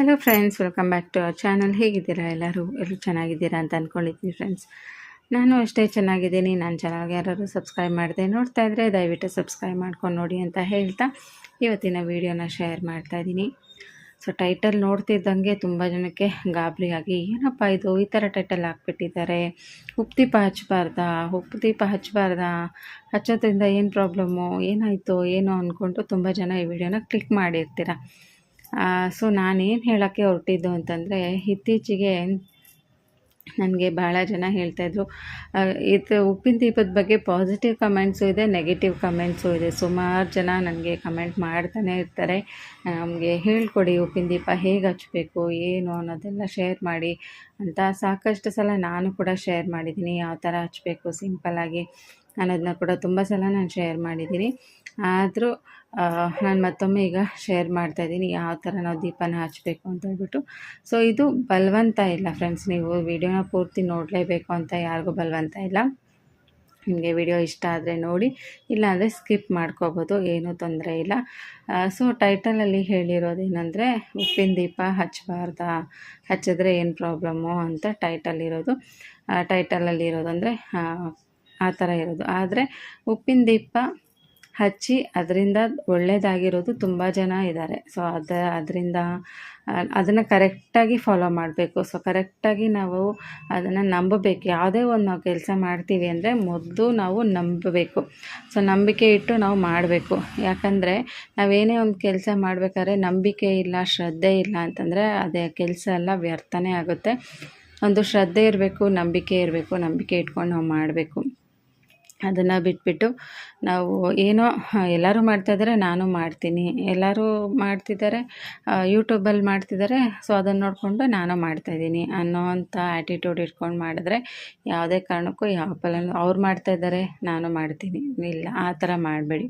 Hello friends welcome back to our channel ಹೇಗಿದ್ದೀರಾ ಎಲ್ಲರೂ? ಎಲ್ಲರೂ ಚೆನ್ನಾಗಿದ್ದೀರಾ ಅಂತ ಅಂದ್ಕೊಂಡಿದ್ದೀನಿ ಫ್ರೆಂಡ್ಸ್ ನಾನು ಅಷ್ಟೇ ಚೆನ್ನಾಗಿದ್ದೀನಿ. ನನ್ನ ಚಾನಲ್ಗೆ ಯಾರು ಸಬ್ಸ್ಕ್ರೈಬ್ ಮಾಡಿದೆ, ನೋಡ್ತಾ ಇದ್ದರೆ ದಯವಿಟ್ಟು ಸಬ್ಸ್ಕ್ರೈಬ್ ಮಾಡ್ಕೊಂಡು ನೋಡಿ ಅಂತ ಹೇಳ್ತಾ ಇವತ್ತಿನ ವೀಡಿಯೋನ ಶೇರ್ ಮಾಡ್ತಾ ಇದ್ದೀನಿ. ಸೊ ಟೈಟಲ್ ನೋಡ್ತಿದ್ದಂಗೆ ತುಂಬ ಜನಕ್ಕೆ ಗಾಬರಿಯಾಗಿ, ಏನಪ್ಪ ಇದು? ಈ ಥರ ಟೈಟಲ್ ಹಾಕ್ಬಿಟ್ಟಿದ್ದಾರೆ. ಉಪ್ಪು ದೀಪ ಹಚ್ಚಬಾರ್ದಾ ಉಪ್ಪು ದೀಪ ಹಚ್ಚಬಾರ್ದಾ ಹಚ್ಚೋದ್ರಿಂದ ಏನು ಪ್ರಾಬ್ಲಮ್ಮು ಏನಾಯಿತು? ಏನೋ? ಅಂದ್ಕೊಂಡು ತುಂಬ ಜನ ಈ ವಿಡಿಯೋನ ಕ್ಲಿಕ್ ಮಾಡಿರ್ತೀರ. ಸೊ ನಾನೇನು ಹೇಳೋಕ್ಕೆ ಹೊರಟಿದ್ದು ಅಂತಂದರೆ, ಇತ್ತೀಚೆಗೆ ನನಗೆ ಭಾಳ ಜನ ಹೇಳ್ತಾಯಿದ್ರು ಇದು ಉಪ್ಪಿನ ದೀಪದ ಬಗ್ಗೆ ಪಾಸಿಟಿವ್ ಕಮೆಂಟ್ಸು ಇದೆ ನೆಗೆಟಿವ್ ಕಮೆಂಟ್ಸು ಇದೆ. ಸುಮಾರು ಜನ ನನಗೆ ಕಮೆಂಟ್ ಮಾಡ್ತಾನೆ ಇರ್ತಾರೆ. ನಮಗೆ ಹೇಳ್ಕೊಡಿ ಉಪ್ಪಿನ ದೀಪ ಹೇಗೆ ಹಚ್ಚಬೇಕು ಏನು ಅನ್ನೋದೆಲ್ಲ ಶೇರ್ ಮಾಡಿ ಅಂತ ಸಾಕಷ್ಟು ಸಲ ನಾನು ಕೂಡ ಶೇರ್ ಮಾಡಿದ್ದೀನಿ ಯಾವ ಥರ ಹಚ್ಚಬೇಕು ಸಿಂಪಲ್ಲಾಗಿ ಅನ್ನೋದನ್ನ ಕೂಡ ತುಂಬ ಸಲ ನಾನು ಶೇರ್ ಮಾಡಿದ್ದೀನಿ. ಆದರೂ ನಾನು ಮತ್ತೊಮ್ಮೆ ಈಗ ಶೇರ್ ಮಾಡ್ತಾ ಇದ್ದೀನಿ. ಯಾವ ಥರ ನಾವು ದೀಪನ ಹಚ್ಚಬೇಕು ಅಂತ ಹೇಳ್ಬಿಟ್ಟು. ಸೊ ಇದು ಬಲವಂತ ಇಲ್ಲ ಫ್ರೆಂಡ್ಸ್ ನೀವು ವಿಡಿಯೋನ ಪೂರ್ತಿ ನೋಡಲೇಬೇಕು ಅಂತ ಯಾರಿಗೂ ಬಲವಂತ ಇಲ್ಲ. ನಿಮಗೆ ವಿಡಿಯೋ ಇಷ್ಟ ಆದರೆ ನೋಡಿ, ಇಲ್ಲಾಂದರೆ ಸ್ಕಿಪ್ ಮಾಡ್ಕೋಬೋದು, ಏನೂ ತೊಂದರೆ ಇಲ್ಲ. ಸೊ ಟೈಟಲಲ್ಲಿ ಹೇಳಿರೋದೇನೆಂದರೆ ಉಪ್ಪಿನ ದೀಪ ಹಚ್ಚಬಾರ್ದ ಹಚ್ಚಿದ್ರೆ ಏನು ಪ್ರಾಬ್ಲಮ್ಮು ಅಂತ ಟೈಟಲ್ ಇರೋದು. ಟೈಟಲಲ್ಲಿ ಇರೋದಂದರೆ ಆ ಥರ ಇರೋದು. ಆದರೆ ಉಪ್ಪಿನ ದೀಪ ಹಚ್ಚಿ ಅದರಿಂದ ಒಳ್ಳೆಯದಾಗಿರೋದು ತುಂಬ ಜನ ಇದ್ದಾರೆ ಸೊ ಅದ, ಅದರಿಂದ ಅದನ್ನು ಕರೆಕ್ಟಾಗಿ ಫಾಲೋ ಮಾಡಬೇಕು. ಸೊ ಕರೆಕ್ಟಾಗಿ ನಾವು ಅದನ್ನು ನಂಬಬೇಕು. ಯಾವುದೇ ಒಂದು ನಾವು ಕೆಲಸ ಮಾಡ್ತೀವಿ ಅಂದರೆ ಮೊದಲು ನಾವು ನಂಬಬೇಕು. ಸೊ ನಂಬಿಕೆ ಇಟ್ಟು ನಾವು ಮಾಡಬೇಕು. ಯಾಕಂದರೆ ನಾವೇನೇ ಒಂದು ಕೆಲಸ ಮಾಡಬೇಕಾದ್ರೆ ನಂಬಿಕೆ ಇಲ್ಲ, ಶ್ರದ್ಧೆ ಇಲ್ಲ ಅಂತಂದರೆ ಅದೇ ಕೆಲಸ ಎಲ್ಲ ವ್ಯರ್ಥನೇ ಆಗುತ್ತೆ. ಒಂದು ಶ್ರದ್ಧೆ ಇರಬೇಕು, ನಂಬಿಕೆ ಇರಬೇಕು, ನಂಬಿಕೆ ಇಟ್ಕೊಂಡು ನಾವು ಮಾಡಬೇಕು. ಅದನ್ನು ಬಿಟ್ಬಿಟ್ಟು ನಾವು ಏನೋ ಎಲ್ಲರೂ ಮಾಡ್ತಾಯಿದ್ದಾರೆ ನಾನು ಮಾಡ್ತೀನಿ. ಎಲ್ಲರೂ ಮಾಡ್ತಿದ್ದಾರೆ ಯೂಟ್ಯೂಬಲ್ಲಿ ಮಾಡ್ತಿದ್ದಾರೆ ಸೊ ಅದನ್ನು ನೋಡಿಕೊಂಡು ನಾನು ಮಾಡ್ತಾಯಿದ್ದೀನಿ ಅನ್ನೋ ಅಂಥ ಆ್ಯಟಿಟ್ಯೂಡ್ ಇಟ್ಕೊಂಡು ಮಾಡಿದ್ರೆ ಯಾವುದೇ ಕಾರಣಕ್ಕೂ ಯಾವ ಫಲನೂ ಅವ್ರು ಮಾಡ್ತಾಯಿದ್ದಾರೆ ನಾನು ಮಾಡ್ತೀನಿ. ಇಲ್ಲ, ಆ ಥರ ಮಾಡಬೇಡಿ.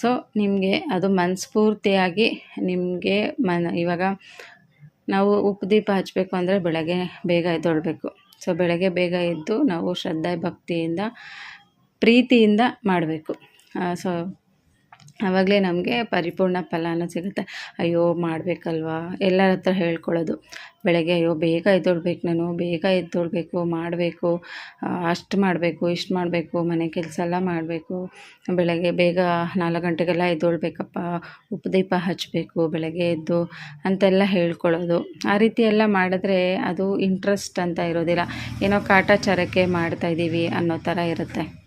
ಸೊ ನಿಮಗೆ ಅದು ಮನಸ್ಫೂರ್ತಿಯಾಗಿ ನಿಮಗೆ ಮನ, ಇವಾಗ ನಾವು ಉಪ್ಪು ದೀಪ ಹಚ್ಚಬೇಕು ಅಂದರೆ ಬೆಳಗ್ಗೆ ಬೇಗ ಎದ್ದೊಳ್ಬೇಕು ಸೊ ಬೆಳಗ್ಗೆ ಬೇಗ ಎದ್ದು ನಾವು ಶ್ರದ್ಧೆ ಭಕ್ತಿಯಿಂದ ಪ್ರೀತಿಯಿಂದ ಮಾಡಬೇಕು. ಸೊ ಆವಾಗಲೇ ನಮಗೆ ಪರಿಪೂರ್ಣ ಫಲನ ಸಿಗುತ್ತೆ. ಅಯ್ಯೋ, ಮಾಡಬೇಕಲ್ವಾ? ಎಲ್ಲರ ಹತ್ರ ಹೇಳ್ಕೊಳ್ಳೋದು. ಬೆಳಗ್ಗೆ, ಅಯ್ಯೋ, ಬೇಗ ಎದ್ದೊಳ್ಬೇಕು ನಾನು, ಬೇಗ ಎದ್ದೊಳ್ಬೇಕು ಮಾಡಬೇಕು ಅಷ್ಟು ಮಾಡಬೇಕು, ಇಷ್ಟು ಮಾಡಬೇಕು, ಮನೆ ಕೆಲಸ ಎಲ್ಲ ಮಾಡಬೇಕು. ಬೆಳಗ್ಗೆ ಬೇಗ ನಾಲ್ಕು ಗಂಟೆಗೆಲ್ಲ ಎದ್ದೊಳ್ಬೇಕಪ್ಪ ಉಪ್ಪುದೀಪ ಹಚ್ಚಬೇಕು ಬೆಳಗ್ಗೆ ಎದ್ದು ಅಂತೆಲ್ಲ ಹೇಳ್ಕೊಳ್ಳೋದು. ಆ ರೀತಿ ಎಲ್ಲ ಮಾಡಿದ್ರೆ ಅದು ಇಂಟ್ರೆಸ್ಟ್ ಅಂತ ಇರೋದಿಲ್ಲ. ಏನೋ ಕಾಟಾಚಾರಕ್ಕೆ ಮಾಡ್ತಾಯಿದ್ದೀವಿ ಅನ್ನೋ ಥರ ಇರುತ್ತೆ.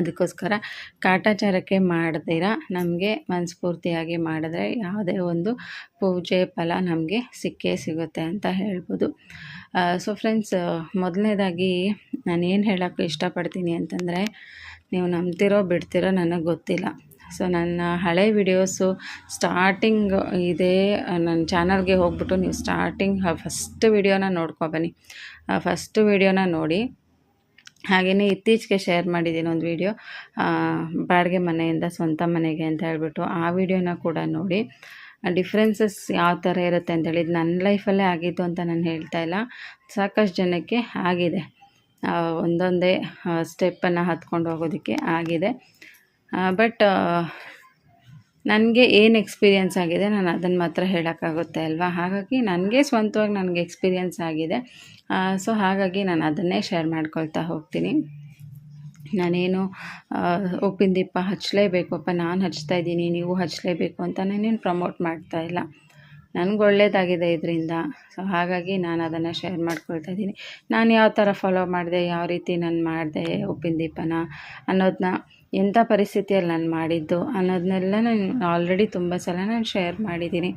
ಅದಕ್ಕೋಸ್ಕರ ಕಾಟಾಚಾರಕ್ಕೆ ಮಾಡದಿರ ನಮಗೆ ಮನಸ್ಫೂರ್ತಿಯಾಗಿ ಮಾಡಿದ್ರೆ ಯಾವುದೇ ಒಂದು ಪೂಜೆ ಫಲ ನಮಗೆ ಸಿಕ್ಕೇ ಸಿಗುತ್ತೆ ಅಂತ ಹೇಳ್ಬೋದು. ಸೊ ಫ್ರೆಂಡ್ಸ್ ಮೊದಲನೇದಾಗಿ ನಾನು ಏನು ಹೇಳೋಕ್ಕೆ ಇಷ್ಟಪಡ್ತೀನಿ ಅಂತಂದರೆ, ನೀವು ನಂಬ್ತಿರೋ ಬಿಡ್ತಿರೋ ನನಗೆ ಗೊತ್ತಿಲ್ಲ. ಸೊ ನನ್ನ ಹಳೆ ವಿಡಿಯೋಸು ಸ್ಟಾರ್ಟಿಂಗ್ ಇದೇ. ನನ್ನ ಚಾನಲ್ಗೆ ಹೋಗ್ಬಿಟ್ಟು ನೀವು ಸ್ಟಾರ್ಟಿಂಗ್ ಫಸ್ಟ್ ವಿಡಿಯೋನ ನೋಡ್ಕೊಬನ್ನಿ ಫಸ್ಟ್ ವಿಡಿಯೋನ ನೋಡಿ. ಹಾಗೆಯೇ ಇತ್ತೀಚೆಗೆ ಶೇರ್ ಮಾಡಿದ್ದೀನಿ ಒಂದು ವಿಡಿಯೋ ಬಾಡಿಗೆ ಮನೆಯಿಂದ ಸ್ವಂತ ಮನೆಗೆ ಅಂತ ಹೇಳ್ಬಿಟ್ಟು ಆ ವಿಡಿಯೋನ ಕೂಡ ನೋಡಿ. ಡಿಫ್ರೆನ್ಸಸ್ ಯಾವ ಥರ ಇರುತ್ತೆ ಅಂತೇಳಿ ನನ್ನ ಲೈಫಲ್ಲೇ ಆಗಿದ್ದು ಅಂತ ನಾನು ಹೇಳ್ತಾ ಇಲ್ಲ. ಸಾಕಷ್ಟು ಜನಕ್ಕೆ ಆಗಿದೆ. ಒಂದೊಂದೇ ಸ್ಟೆಪ್ಪನ್ನು ಹತ್ಕೊಂಡು ಹೋಗೋದಕ್ಕೆ ಆಗಿದೆ. ಬಟ್ ನನಗೆ ಏನು ಎಕ್ಸ್ಪೀರಿಯೆನ್ಸ್ ಆಗಿದೆ ನಾನು ಅದನ್ನು ಮಾತ್ರ ಹೇಳೋಕ್ಕಾಗುತ್ತೆ ಅಲ್ವಾ? ಹಾಗಾಗಿ ನನಗೆ ಸ್ವಂತವಾಗಿ ನನಗೆ ಎಕ್ಸ್ಪೀರಿಯೆನ್ಸ್ ಆಗಿದೆ. ಸೊ ಹಾಗಾಗಿ ನಾನು ಅದನ್ನೇ ಶೇರ್ ಮಾಡ್ಕೊಳ್ತಾ ಹೋಗ್ತೀನಿ. ನಾನೇನು ಉಪ್ಪಿನ ದೀಪ ಹಚ್ಚಲೇಬೇಕಪ್ಪ ನಾನು ಹಚ್ತಾ ಇದ್ದೀನಿ, ನೀವು ಹಚ್ಚಲೇಬೇಕು ಅಂತ ನಾನೇನು ಪ್ರಮೋಟ್ ಮಾಡ್ತಾ ಇಲ್ಲ. ನನಗೆ ಒಳ್ಳೇದಾಗಿದೆ ಇದರಿಂದ. ಸೊ ಹಾಗಾಗಿ ನಾನು ಅದನ್ನು ಶೇರ್ ಮಾಡ್ಕೊಳ್ತಾ ಇದ್ದೀನಿ. ನಾನು ಯಾವ ಥರ ಫಾಲೋ ಮಾಡಿದೆ, ಯಾವ ರೀತಿ ನಾನು ಮಾಡಿದೆ ಉಪ್ಪಿನ ದೀಪನ ಅನ್ನೋದನ್ನ ಎಂಥ ಪರಿಸ್ಥಿತಿಯಲ್ಲಿ ನಾನು ಮಾಡಿದ್ದು ಅನ್ನೋದನ್ನೆಲ್ಲ ನಾನು ಆಲ್ರೆಡಿ ತುಂಬ ಸಲ ನಾನು ಶೇರ್ ಮಾಡಿದ್ದೀನಿ.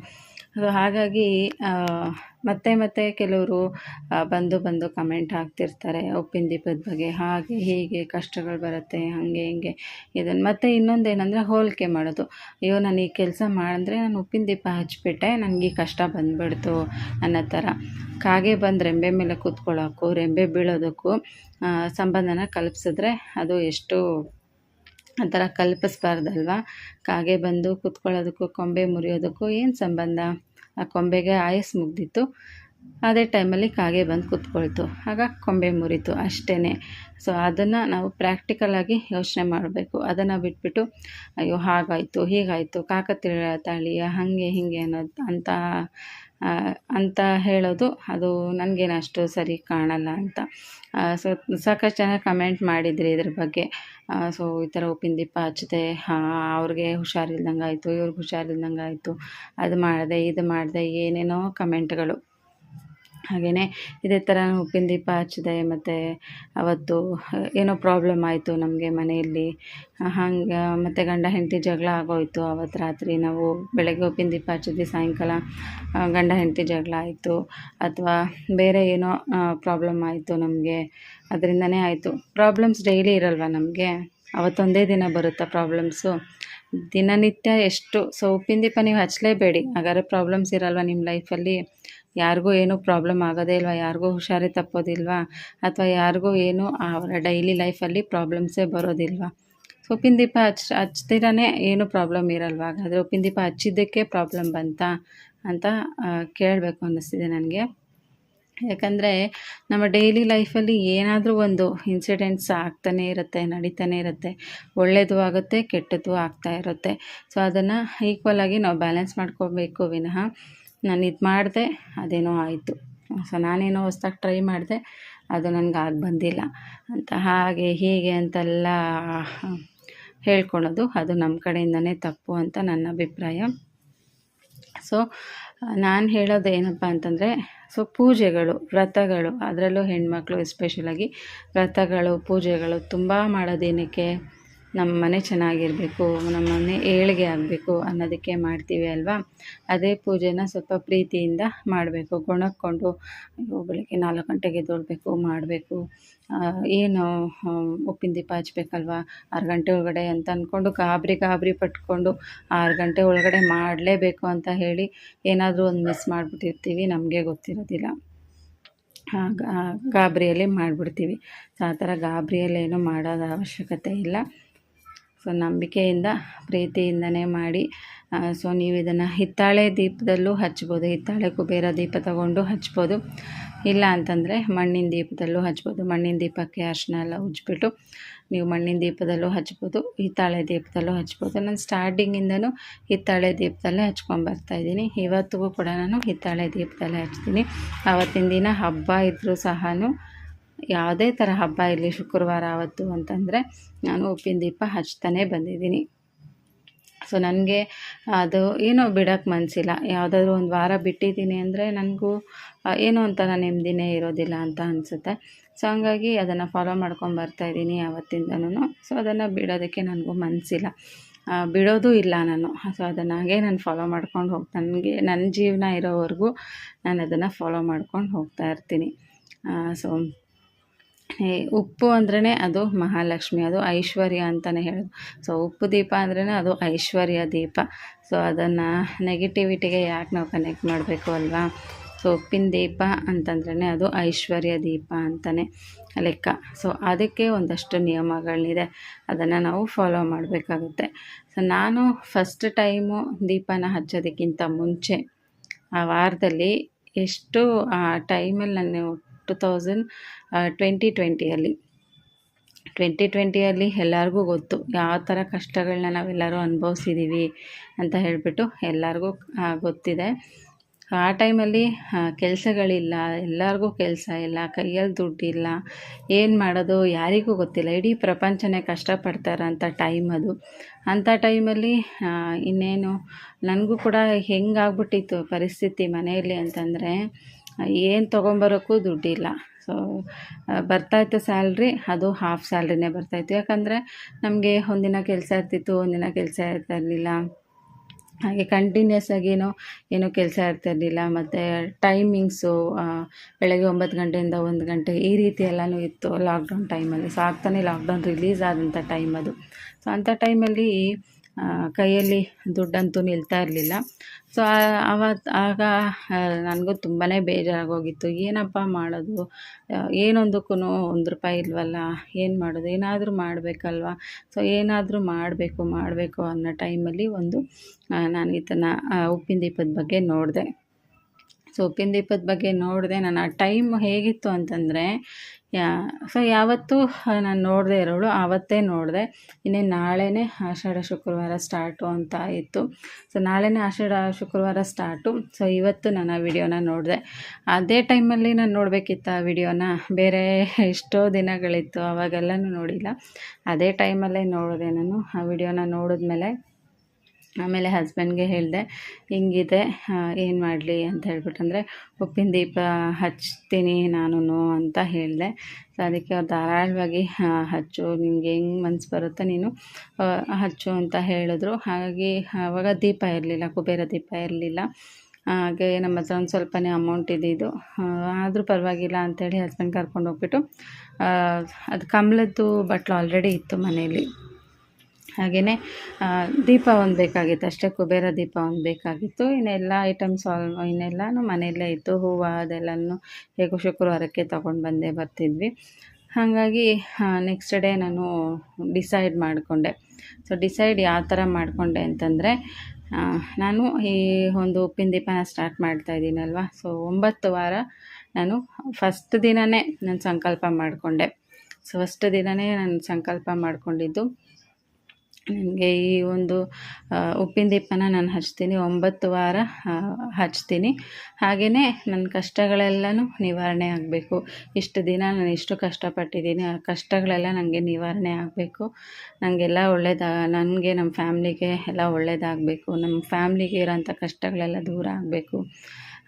ಸೊ ಹಾಗಾಗಿ ಮತ್ತೆ ಮತ್ತೆ ಕೆಲವರು ಬಂದು ಬಂದು ಕಮೆಂಟ್ ಹಾಕ್ತಿರ್ತಾರೆ ಉಪ್ಪಿನ ದೀಪದ ಬಗ್ಗೆ. ಹಾಗೆ, ಹೀಗೆ, ಕಷ್ಟಗಳು ಬರುತ್ತೆ, ಹಾಗೆ, ಹಿಂಗೆ. ಇದನ್ನು ಮತ್ತು ಏನಂದರೆ ಹೋಲಿಕೆ ಮಾಡೋದು. ಅಯ್ಯೋ, ನಾನು ಈ ಕೆಲಸ ಮಾಡಿದ್ರೆ ನಾನು ಉಪ್ಪಿನ ದೀಪ ಹಚ್ಬಿಟ್ಟೆ ನನಗೆ ಈ ಕಷ್ಟ ಬಂದುಬಿಡ್ತು ಅನ್ನೋ ಥರ. ಕಾಗೆ ಬಂದು ರೆಂಬೆ ಮೇಲೆ ಕೂತ್ಕೊಳ್ಳೋಕ್ಕೂ ರೆಂಬೆ ಬೀಳೋದಕ್ಕೂ ಸಂಬಂಧನ ಕಲ್ಪಿಸಿದ್ರೆ ಅದು ಎಷ್ಟು ಆ ಥರ ಕಲ್ಪಿಸ್ಬಾರ್ದಲ್ವ? ಕಾಗೆ ಬಂದು ಕುತ್ಕೊಳ್ಳೋದಕ್ಕೂ, ಕೊಂಬೆ ಮುರಿಯೋದಕ್ಕೂ ಏನು ಸಂಬಂಧ? ಆ ಕೊಂಬೆಗೆ ಆಯಸ್ ಮುಗ್ದಿತ್ತು. ಅದೇ ಟೈಮಲ್ಲಿ ಕಾಗೆ ಬಂದು ಕೂತ್ಕೊಳ್ತು. ಆಗ ಕೊಂಬೆ ಮುರಿತು ಅಷ್ಟೇ ಸೊ ಅದನ್ನು ನಾವು ಪ್ರಾಕ್ಟಿಕಲಾಗಿ ಯೋಚನೆ ಮಾಡಬೇಕು. ಅದನ್ನು ಬಿಟ್ಬಿಟ್ಟು, ಅಯ್ಯೋ, ಹಾಗಾಯಿತು, ಹೀಗಾಯಿತು ಕಾಕತಿಳ ತಾಳಿಯ, ಹಾಗೆ, ಹೀಗೆ ಅನ್ನೋದು ಅಂತ ಅಂತ ಹೇಳೋದು, ಅದು ನನಗೇನು ಅಷ್ಟು ಸರಿ ಕಾಣಲ್ಲ ಅಂತ. ಸೊ, ಸಾಕಷ್ಟು ಜನ ಕಮೆಂಟ್ ಮಾಡಿದ್ರಿ ಇದ್ರ ಬಗ್ಗೆ. ಸೊ, ಈ ಥರ ಉಪ್ಪಿನ ದೀಪ ಹಚ್ಚಿದೆ. ಅವ್ರಿಗೆ ಹುಷಾರಿಲ್ದಂಗೆ ಆಯಿತು ಇವ್ರಿಗೆ ಹುಷಾರಿಲ್ದಂಗೆ ಆಯಿತು ಅದು ಮಾಡಿದೆ, ಇದು ಮಾಡಿದೆ, ಏನೇನೋ ಕಮೆಂಟ್ಗಳು ಹಾಗೆಯೇ ಇದೇ ಥರ ಉಪ್ಪಿನ ದೀಪ ಹಚ್ಚಿದೆ, ಮತ್ತು ಅವತ್ತು ಏನೋ ಪ್ರಾಬ್ಲಮ್ ಆಯಿತು ನಮಗೆ ಮನೆಯಲ್ಲಿ. ಹಂಗೆ, ಮತ್ತು ಗಂಡ ಹೆಂಡತಿ ಜಗಳ ಆಗೋಯಿತು. ಅವತ್ತು ರಾತ್ರಿ ನಾವು ಬೆಳಗ್ಗೆ ಉಪ್ಪಿನ ದೀಪ ಹಚ್ಚಿದ್ವಿ, ಸಾಯಂಕಾಲ ಗಂಡ ಹೆಂಡತಿ ಜಗಳ ಆಯಿತು. ಅಥವಾ ಬೇರೆ ಏನೋ ಪ್ರಾಬ್ಲಮ್ ಆಯಿತು ನಮಗೆ. ಅದರಿಂದನೇ ಆಯಿತು. ಪ್ರಾಬ್ಲಮ್ಸ್ ಡೈಲಿ ಇರಲ್ವ ನಮಗೆ? ಅವತ್ತೊಂದೇ ದಿನ ಬರುತ್ತಾ ಪ್ರಾಬ್ಲಮ್ಸು ದಿನನಿತ್ಯ ಎಷ್ಟು? ಸೊ ಉಪ್ಪಿನ ದೀಪ ನೀವು ಹಚ್ಚಲೇಬೇಡಿ ಹಾಗಾದ್ರೆ ಪ್ರಾಬ್ಲಮ್ಸ್ ಇರಲ್ವ ನಿಮ್ಮ ಲೈಫಲ್ಲಿ ಯಾರಿಗೂ ಏನೂ ಪ್ರಾಬ್ಲಮ್ ಆಗೋದೇ ಇಲ್ವಾ? ಯಾರಿಗೂ ಹುಷಾರಿ ತಪ್ಪೋದಿಲ್ವಾ? ಅಥವಾ ಯಾರಿಗೂ ಏನೂ ಅವರ ಡೈಲಿ ಲೈಫಲ್ಲಿ ಪ್ರಾಬ್ಲಮ್ಸೇ ಬರೋದಿಲ್ವಾ? ಸೊ, ಉಪ್ಪಿನ ದೀಪ ಹಚ್ ಹಚ್ತಿರೇ ಏನೂ ಪ್ರಾಬ್ಲಮ್ ಇರಲ್ವ? ಹಾಗಾದರೆ ಉಪ್ಪಿನ ದೀಪ ಹಚ್ಚಿದ್ದಕ್ಕೆ ಪ್ರಾಬ್ಲಮ್ ಬಂತಾ ಅಂತ ಕೇಳಬೇಕು ಅನ್ನಿಸ್ತಿದೆ ನನಗೆ. ಯಾಕಂದರೆ ನಮ್ಮ ಡೈಲಿ ಲೈಫಲ್ಲಿ ಏನಾದರೂ ಒಂದು ಇನ್ಸಿಡೆಂಟ್ಸ್ ಆಗ್ತಾನೇ ಇರುತ್ತೆ, ನಡೀತಾನೆ ಇರುತ್ತೆ. ಒಳ್ಳೆಯದು ಆಗುತ್ತೆ, ಕೆಟ್ಟದ್ದು ಆಗ್ತಾ ಇರುತ್ತೆ. ಸೊ, ಅದನ್ನು ಆಗಿ ನಾವು ಬ್ಯಾಲೆನ್ಸ್ ಮಾಡ್ಕೋಬೇಕು ವಿನಃ. ನಾನು ಇದು ಮಾಡಿದೆ, ಅದೇನೋ ಆಯಿತು. ಸೊ ನಾನೇನೋ ಹೊಸ್ದಾಗಿ ಟ್ರೈ ಮಾಡಿದೆ, ಅದು ನನಗೆ ಆಗಿ ಬಂದಿಲ್ಲ. ಅಂತ ಹಾಗೆ ಹೀಗೆ ಅಂತೆಲ್ಲ ಹೇಳ್ಕೊಳ್ಳೋದು, ಅದು ನಮ್ಮ ಕಡೆಯಿಂದನೇ ತಪ್ಪು ಅಂತ ನನ್ನ ಅಭಿಪ್ರಾಯ. ಸೊ, ನಾನು ಹೇಳೋದು ಏನಪ್ಪ ಅಂತಂದರೆ, ಸೊ ಪೂಜೆಗಳು, ವ್ರತಗಳು, ಅದರಲ್ಲೂ ಹೆಣ್ಮಕ್ಳು ಎಸ್ಪೆಷಲಾಗಿ ವ್ರತಗಳು, ಪೂಜೆಗಳು ತುಂಬ ಮಾಡೋದೇನಕ್ಕೆ? ನಮ್ಮ ಮನೆ ಚೆನ್ನಾಗಿರಬೇಕು, ನಮ್ಮ ಮನೆ ಏಳಿಗೆ ಆಗಬೇಕು ಅನ್ನೋದಕ್ಕೆ ಮಾಡ್ತೀವಿ ಅಲ್ವಾ? ಅದೇ ಪೂಜೆನ ಸ್ವಲ್ಪ ಪ್ರೀತಿಯಿಂದ ಮಾಡಬೇಕು, ಗುಣಕ್ಕೊಂಡು ಬೆಳಗ್ಗೆ ನಾಲ್ಕು ಗಂಟೆಗೆ ಎದ್ದೊಳ್ಬೇಕು, ಮಾಡಬೇಕು. ಏನು ಉಪ್ಪಿನ ದೀಪ ಹಚ್ಬೇಕಲ್ವ? ಆರು ಗಂಟೆ ಒಳಗಡೆ ಅಂತ ಅಂದ್ಕೊಂಡು ಗಾಬರಿ ಗಾಬರಿ ಪಟ್ಕೊಂಡು ಆರು ಗಂಟೆ ಒಳಗಡೆ ಮಾಡಲೇಬೇಕು ಅಂತ ಹೇಳಿ ಏನಾದರೂ ಒಂದು ಮಿಸ್ ಮಾಡಿಬಿಟ್ಟಿರ್ತೀವಿ, ನಮಗೆ ಗೊತ್ತಿರೋದಿಲ್ಲ. ಗಾಬರಿಯಲ್ಲಿ ಮಾಡಿಬಿಡ್ತೀವಿ. ಆ ಥರ ಗಾಬರಿಯಲ್ಲಿ ಏನೂ ಮಾಡೋದು ಅವಶ್ಯಕತೆ ಇಲ್ಲ. ಸೊ ನಂಬಿಕೆಯಿಂದ, ಪ್ರೀತಿಯಿಂದನೇ ಮಾಡಿ. ಸೊ ನೀವು ಇದನ್ನು ಹಿತ್ತಾಳೆ ದೀಪದಲ್ಲೂ ಹಚ್ಬೋದು. ಹಿತ್ತಾಳೆ ಕುಬೇರ ದೀಪ ತಗೊಂಡು ಹಚ್ಬೋದು. ಇಲ್ಲ ಅಂತಂದರೆ ಮಣ್ಣಿನ ದೀಪದಲ್ಲೂ ಹಚ್ಬೋದು. ಮಣ್ಣಿನ ದೀಪಕ್ಕೆ ಅರ್ಶಿನ ಎಲ್ಲ ಉಜ್ಬಿಟ್ಟು ನೀವು ಮಣ್ಣಿನ ದೀಪದಲ್ಲೂ ಹಚ್ಬೋದು. ಹಿತ್ತಾಳೆ ದೀಪದಲ್ಲೂ ಹಚ್ಬೋದು. ನಾನು ಸ್ಟಾರ್ಟಿಂಗಿಂದನೂ ಹಿತ್ತಾಳೆ ದೀಪದಲ್ಲೇ ಹಚ್ಕೊಂಬರ್ತಾಯಿದ್ದೀನಿ ಇವತ್ತಿಗೂ ಕೂಡ ನಾನು ಹಿತ್ತಾಳೆ ದೀಪದಲ್ಲೇ ಹಚ್ತೀನಿ. ಆವತ್ತಿನ ದಿನ ಹಬ್ಬ ಇದ್ದರೂ ಸಹ ಯಾವುದೇ ಥರ ಹಬ್ಬ ಇರಲಿ, ಶುಕ್ರವಾರ ಆವತ್ತು ಅಂತಂದರೆ ನಾನು ಉಪ್ಪಿನ ದೀಪ ಹಚ್ತಾನೆ ಬಂದಿದ್ದೀನಿ. ಸೊ ನನಗೆ ಅದು ಏನೋ ಬಿಡೋಕ್ಕೆ ಮನಸ್ಸಿಲ್ಲ ಯಾವುದಾದ್ರೂ ಒಂದು ವಾರ ಬಿಟ್ಟಿದ್ದೀನಿ ಅಂದರೆ ನನಗೂ ಏನೋ ಒಂಥರ ನೆಮ್ಮದಿನೇ ಇರೋದಿಲ್ಲ ಅಂತ ಅನಿಸುತ್ತೆ. ಸೊ ಹಂಗಾಗಿ ಅದನ್ನು ಫಾಲೋ ಮಾಡ್ಕೊಂಡು ಬರ್ತಾಯಿದ್ದೀನಿ ಯಾವತ್ತಿಂದನೂ ಸೊ ಅದನ್ನು ಬಿಡೋದಕ್ಕೆ ನನಗೂ ಮನಸ್ಸಿಲ್ಲ ಬಿಡೋದು ಇಲ್ಲ ನಾನು. ಸೊ ಅದನ್ನು ಹಾಗೆ ನಾನು ಫಾಲೋ ಮಾಡ್ಕೊಂಡು ಹೋಗಿ, ನನಗೆ ನನ್ನ ಜೀವನ ಇರೋವರೆಗೂ ನಾನು ಅದನ್ನು ಫಾಲೋ ಮಾಡ್ಕೊಂಡು ಹೋಗ್ತಾ ಇರ್ತೀನಿ. ಸೊ ಉಪ್ಪು ಅಂದ್ರೇ ಅದು ಮಹಾಲಕ್ಷ್ಮಿ, ಅದು ಐಶ್ವರ್ಯ ಅಂತಲೇ ಹೇಳೋದು. ಸೊ ಉಪ್ಪು ದೀಪ ಅಂದ್ರೇ ಅದು ಐಶ್ವರ್ಯ ದೀಪ. ಸೊ ಅದನ್ನು ನೆಗೆಟಿವಿಟಿಗೆ ಯಾಕೆ ನಾವು ಕನೆಕ್ಟ್ ಮಾಡಬೇಕು ಅಲ್ವಾ? ಸೊ ಉಪ್ಪಿನ ದೀಪ ಅಂತಂದ್ರೇ ಅದು ಐಶ್ವರ್ಯ ದೀಪ ಅಂತಲೇ ಲೆಕ್ಕ. ಸೊ ಅದಕ್ಕೆ ಒಂದಷ್ಟು ನಿಯಮಗಳಿದೆ ಅದನ್ನು ನಾವು ಫಾಲೋ ಮಾಡಬೇಕಾಗುತ್ತೆ. ಸೊ ನಾನು ಫಸ್ಟ್ ಟೈಮು ದೀಪನ ಹಚ್ಚೋದಕ್ಕಿಂತ ಮುಂಚೆ ಆ ವಾರದಲ್ಲಿ ಎಷ್ಟು ಆ ಟೈಮಲ್ಲಿ ನಾನು ಟು ತೌಸಂಡ್ ಟ್ವೆಂಟಿ ಟ್ವೆಂಟಿಯಲ್ಲಿ ಟ್ವೆಂಟಿ ಟ್ವೆಂಟಿಯಲ್ಲಿ ಎಲ್ಲರಿಗೂ ಗೊತ್ತು ಯಾವ ಥರ ಕಷ್ಟಗಳನ್ನ ನಾವೆಲ್ಲರೂ ಅನುಭವಿಸಿದ್ದೀವಿ ಅಂತ ಹೇಳಿಬಿಟ್ಟು ಎಲ್ಲರಿಗೂ ಗೊತ್ತಿದೆ. ಆ ಟೈಮಲ್ಲಿ ಕೆಲಸಗಳಿಲ್ಲ, ಎಲ್ಲರಿಗೂ ಕೆಲಸ ಇಲ್ಲ, ಕೈಯಲ್ಲಿ ದುಡ್ಡಿಲ್ಲ, ಏನು ಮಾಡೋದು ಯಾರಿಗೂ ಗೊತ್ತಿಲ್ಲ. ಇಡೀ ಪ್ರಪಂಚನೇ ಕಷ್ಟಪಡ್ತಾರಂಥ ಟೈಮ್ ಅದು. ಅಂಥ ಟೈಮಲ್ಲಿ ಇನ್ನೇನು, ನನಗೂ ಕೂಡ ಹೆಂಗಾಗ್ಬಿಟ್ಟಿತ್ತು ಪರಿಸ್ಥಿತಿ ಮನೆಯಲ್ಲಿ ಅಂತಂದರೆ ಏನು ತೊಗೊಂಬರೋಕ್ಕೂ ದುಡ್ಡಿಲ್ಲ. ಸೊ ಬರ್ತಾಯಿತ್ತು ಸ್ಯಾಲ್ರಿ. ಅದು ಹಾಫ್ ಸ್ಯಾಲ್ರಿನೇ ಬರ್ತಾಯಿತ್ತು ಯಾಕಂದರೆ ನಮಗೆ ಒಂದಿನ ಕೆಲಸ ಇರ್ತಿತ್ತು, ಒಂದಿನ ಕೆಲಸ ಇರ್ತಾ ಇರಲಿಲ್ಲ. ಹಾಗೆ ಕಂಟಿನ್ಯೂಸ್ ಆಗೇನೋ ಏನೋ ಕೆಲಸ ಇರ್ತಿರಲಿಲ್ಲ ಮತ್ತು ಟೈಮಿಂಗ್ಸು ಬೆಳಗ್ಗೆ ಒಂಬತ್ತು ಗಂಟೆಯಿಂದ ಒಂದು ಗಂಟೆ ಈ ರೀತಿ ಎಲ್ಲನೂ ಇತ್ತು ಲಾಕ್ಡೌನ್ ಟೈಮಲ್ಲಿ ಸೊ ಆಗ್ತಾನೆ ಲಾಕ್ಡೌನ್ ರಿಲೀಸ್ ಆದಂಥ ಟೈಮ್ ಅದು. ಸೊ ಅಂಥ ಟೈಮಲ್ಲಿ ಕೈಯಲ್ಲಿ ದುಡ್ಡಂತೂ ನಿಲ್ತಾ ಇರಲಿಲ್ಲ. ಸೊ ಅವತ್ತು ಆಗ ನನಗೂ ತುಂಬಾ ಬೇಜಾರಾಗೋಗಿತ್ತು. ಏನಪ್ಪ ಮಾಡೋದು? ಏನೊಂದಕ್ಕೂ ಒಂದು ರೂಪಾಯಿ ಇಲ್ವಲ್ಲ, ಏನು ಮಾಡೋದು? ಏನಾದರೂ ಮಾಡಬೇಕಲ್ವ? ಸೊ ಏನಾದರೂ ಮಾಡಬೇಕು ಮಾಡಬೇಕು ಅನ್ನೋ ಟೈಮಲ್ಲಿ ಒಂದು ನಾನು ಇದನ್ನು ಉಪ್ಪಿನ ದೀಪದ ಬಗ್ಗೆ ನೋಡಿದೆ. ಸೊ ಉಪ್ಪಿನ ದೀಪದ ಬಗ್ಗೆ ನೋಡಿದೆ. ನಾನು ಆ ಟೈಮ್ ಹೇಗಿತ್ತು ಅಂತಂದರೆ ಯಾ ಸೊ ಯಾವತ್ತೂ ನಾನು ನೋಡದೆ ಇರೋಳು, ಆವತ್ತೇ ನೋಡಿದೆ. ಇನ್ನೇನು ನಾಳೆನೇ ಆಷಾಢ ಶುಕ್ರವಾರ ಸ್ಟಾರ್ಟು ಅಂತ ಇತ್ತು. ಸೊ ನಾಳೆನೇ ಆಷಾಢ ಶುಕ್ರವಾರ ಸ್ಟಾರ್ಟು ಸೊ ಇವತ್ತು ನಾನು ಆ ವಿಡಿಯೋನ ನೋಡಿದೆ. ಅದೇ ಟೈಮಲ್ಲಿ ನಾನು ನೋಡಬೇಕಿತ್ತು ಆ ವಿಡಿಯೋನ. ಬೇರೆ ಎಷ್ಟೋ ದಿನಗಳಿತ್ತು, ಅವಾಗೆಲ್ಲನೂ ನೋಡಿಲ್ಲ. ಅದೇ ಟೈಮಲ್ಲೇ ನೋಡಿದೆ ನಾನು ಆ ವಿಡಿಯೋನ ನೋಡಿದ್ಮೇಲೆ. ಆಮೇಲೆ ಹಸ್ಬೆಂಡ್ಗೆ ಹೇಳಿದೆ, ಹಿಂಗಿದೆ ಏನು ಮಾಡಲಿ? ಅಂತ ಹೇಳ್ಬಿಟ್ಟು ಅಂದರೆ, ಉಪ್ಪಿನ ದೀಪ ಹಚ್ತೀನಿ ನಾನು ಅಂತ ಹೇಳಿದೆ. ಸೊ ಅದಕ್ಕೆ ಅವ್ರು ಧಾರಾಳವಾಗಿ ಹಚ್ಚು, ನಿಮ್ಗೆ ಹೆಂಗೆ ಮನ್ಸು ಬರುತ್ತೆ ನೀನು ಹಚ್ಚು ಅಂತ ಹೇಳಿದ್ರು. ಹಾಗಾಗಿ ಆವಾಗ ದೀಪ ಇರಲಿಲ್ಲ, ಕುಬೇರ ದೀಪ ಇರಲಿಲ್ಲ. ಹಾಗೆ ನಮ್ಮ ಹತ್ರ ಒಂದು ಸ್ವಲ್ಪನೇ ಅಮೌಂಟ್ ಇದ್ದಿದ್ದು ಆದರೂ ಪರವಾಗಿಲ್ಲ ಅಂಥೇಳಿ ಹಸ್ಬೆಂಡ್ ಕರ್ಕೊಂಡು ಹೋಗ್ಬಿಟ್ಟು ಅದು ಕಮಲದ್ದು ಬಟ್ಲು ಆಲ್ರೆಡಿ ಇತ್ತು ಮನೆಯಲ್ಲಿ ಹಾಗೆಯೇ ದೀಪ ಒಂದು ಬೇಕಾಗಿತ್ತು, ಅಷ್ಟೇ ಕುಬೇರ ದೀಪ ಒಂದು ಬೇಕಾಗಿತ್ತು ಇನ್ನೆಲ್ಲ ಐಟಮ್ಸ್ ಆಲ್ ಇನ್ನೆಲ್ಲನೂ ಮನೆಯಲ್ಲೇ ಇತ್ತು, ಹೂವು ಅದೆಲ್ಲನೂ ಹೇಗೋ ಶುಕ್ರವಾರಕ್ಕೆ ತೊಗೊಂಡು ಬಂದೇ ಬರ್ತಿದ್ವಿ. ಹಾಗಾಗಿ ನೆಕ್ಸ್ಟ್ ಡೇ ನಾನು ಡಿಸೈಡ್ ಮಾಡಿಕೊಂಡೆ. ಸೊ ಡಿಸೈಡ್ ಯಾವ ಥರ ಮಾಡಿಕೊಂಡೆ ಅಂತಂದರೆ ನಾನು ಈ ಒಂದು ಉಪ್ಪಿನ ದೀಪನ ಸ್ಟಾರ್ಟ್ ಮಾಡ್ತಾ ಇದ್ದೀನಲ್ವ? ಸೊ ಒಂಬತ್ತು ವಾರ ನಾನು ಫಸ್ಟ್ ದಿನವೇ ನಾನು ಸಂಕಲ್ಪ ಮಾಡಿಕೊಂಡೆ. ಸೊ ಫಸ್ಟ್ ದಿನವೇ ನಾನು ಸಂಕಲ್ಪ ಮಾಡಿಕೊಂಡಿದ್ದು. ನನಗೆ ಈ ಒಂದು ಉಪ್ಪಿನ ದೀಪನ ನಾನು ಹಚ್ತೀನಿ. ಒಂಬತ್ತು ವಾರ ಹಚ್ತೀನಿ. ಹಾಗೆಯೇ ನನ್ನ ಕಷ್ಟಗಳೆಲ್ಲನೂ ನಿವಾರಣೆ ಆಗಬೇಕು. ಇಷ್ಟು ದಿನ ನಾನು ಇಷ್ಟು ಕಷ್ಟಪಟ್ಟಿದ್ದೀನಿ. ಆ ಕಷ್ಟಗಳೆಲ್ಲ ನನಗೆ ನಿವಾರಣೆ ಆಗಬೇಕು. ನನಗೆಲ್ಲ ಒಳ್ಳೇದ, ನನಗೆ ನಮ್ಮ ಫ್ಯಾಮ್ಲಿಗೆ ಎಲ್ಲ ಒಳ್ಳೇದಾಗಬೇಕು. ನಮ್ಮ ಫ್ಯಾಮ್ಲಿಗೆ ಇರೋಂಥ ಕಷ್ಟಗಳೆಲ್ಲ ದೂರ ಆಗಬೇಕು.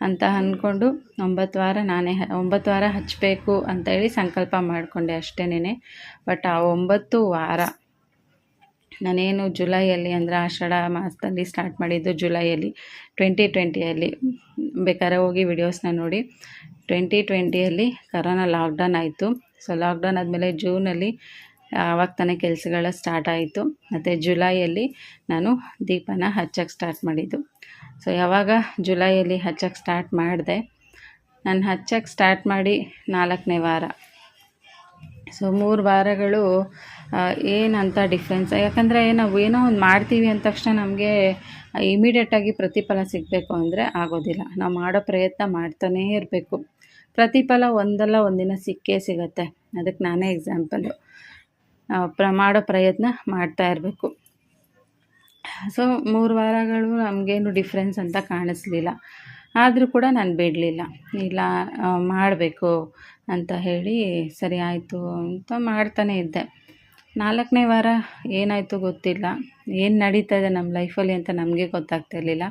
ಅಂತ ಅಂದ್ಕೊಂಡು ಒಂಬತ್ತು ವಾರ ನಾನೇ, ಒಂಬತ್ತು ವಾರ ಹಚ್ಚಬೇಕು ಅಂತೇಳಿ ಸಂಕಲ್ಪ ಮಾಡಿಕೊಂಡೆ ಅಷ್ಟೇನೆ ಬಟ್ ಆ ಒಂಬತ್ತು ವಾರ ನಾನೇನು ಜುಲೈಯಲ್ಲಿ ಅಂದರೆ ಆಷಾಢ ಮಾಸದಲ್ಲಿ ಸ್ಟಾರ್ಟ್ ಮಾಡಿದ್ದು ಜುಲೈಯಲ್ಲಿ ಟ್ವೆಂಟಿ ಟ್ವೆಂಟಿಯಲ್ಲಿ ಬೇಕಾದ್ರೆ ಹೋಗಿ ವಿಡಿಯೋಸ್ನ ನೋಡಿ. ಟ್ವೆಂಟಿ ಟ್ವೆಂಟಿಯಲ್ಲಿ ಕರೋನಾ ಲಾಕ್ಡೌನ್ ಆಯಿತು. ಸೊ ಲಾಕ್ಡೌನ್ ಆದಮೇಲೆ ಜೂನಲ್ಲಿ ಆವಾಗ ತಾನೇ ಕೆಲಸಗಳ ಸ್ಟಾರ್ಟ್ ಆಯಿತು. ಮತ್ತು ಜುಲೈಯಲ್ಲಿ ನಾನು ದೀಪನ ಹಚ್ಚಕ್ಕೆ ಸ್ಟಾರ್ಟ್ ಮಾಡಿದ್ದು. ಸೊ ಯಾವಾಗ ಜುಲೈಯಲ್ಲಿ ಹಚ್ಚಕ್ಕೆ ಸ್ಟಾರ್ಟ್ ಮಾಡಿದೆ? ನಾನು ಹಚ್ಚಕ್ಕೆ ಸ್ಟಾರ್ಟ್ ಮಾಡಿ ನಾಲ್ಕನೇ ವಾರ. ಸೊ ಮೂರು ವಾರಗಳು ಏನಂತ ಡಿಫ್ರೆನ್ಸ್ ಯಾಕಂದರೆ ನಾವು ಏನೋ ಒಂದು ಮಾಡ್ತೀವಿ ಅಂದ ತಕ್ಷಣ ನಮಗೆ ಇಮಿಡಿಯೇಟಾಗಿ ಪ್ರತಿಫಲ ಸಿಗಬೇಕು ಅಂದರೆ ಆಗೋದಿಲ್ಲ. ನಾವು ಮಾಡೋ ಪ್ರಯತ್ನ ಮಾಡ್ತಾನೇ ಇರಬೇಕು. ಪ್ರತಿಫಲ ಒಂದಲ್ಲ ಒಂದಿನ ಸಿಕ್ಕೇ ಸಿಗತ್ತೆ. ಅದಕ್ಕೆ ನಾನೇ ಎಕ್ಸಾಂಪಲು ಪ್ರ, ಮಾಡೋ ಪ್ರಯತ್ನ ಮಾಡ್ತಾ ಇರಬೇಕು. ಸೊ ಮೂರು ವಾರಗಳು ನಮಗೇನು ಡಿಫ್ರೆನ್ಸ್ ಅಂತ ಕಾಣಿಸ್ಲಿಲ್ಲ. ಆದರೂ ಕೂಡ ನಾನು ಬಿಡಲಿಲ್ಲ. ಇಲ್ಲ ಮಾಡಬೇಕು ಅಂತ ಹೇಳಿ ಸರಿ ಆಯಿತು ಅಂತ ಮಾಡ್ತಾನೆ ಇದ್ದೆ. ನಾಲ್ಕನೇ ವಾರ ಏನಾಯಿತು ಗೊತ್ತಿಲ್ಲ. ಏನು ನಡೀತಾ ಇದೆ ನಮ್ಮ ಲೈಫಲ್ಲಿ ಅಂತ ನಮಗೆ ಗೊತ್ತಾಗ್ತಿರ್ಲಿಲ್ಲ.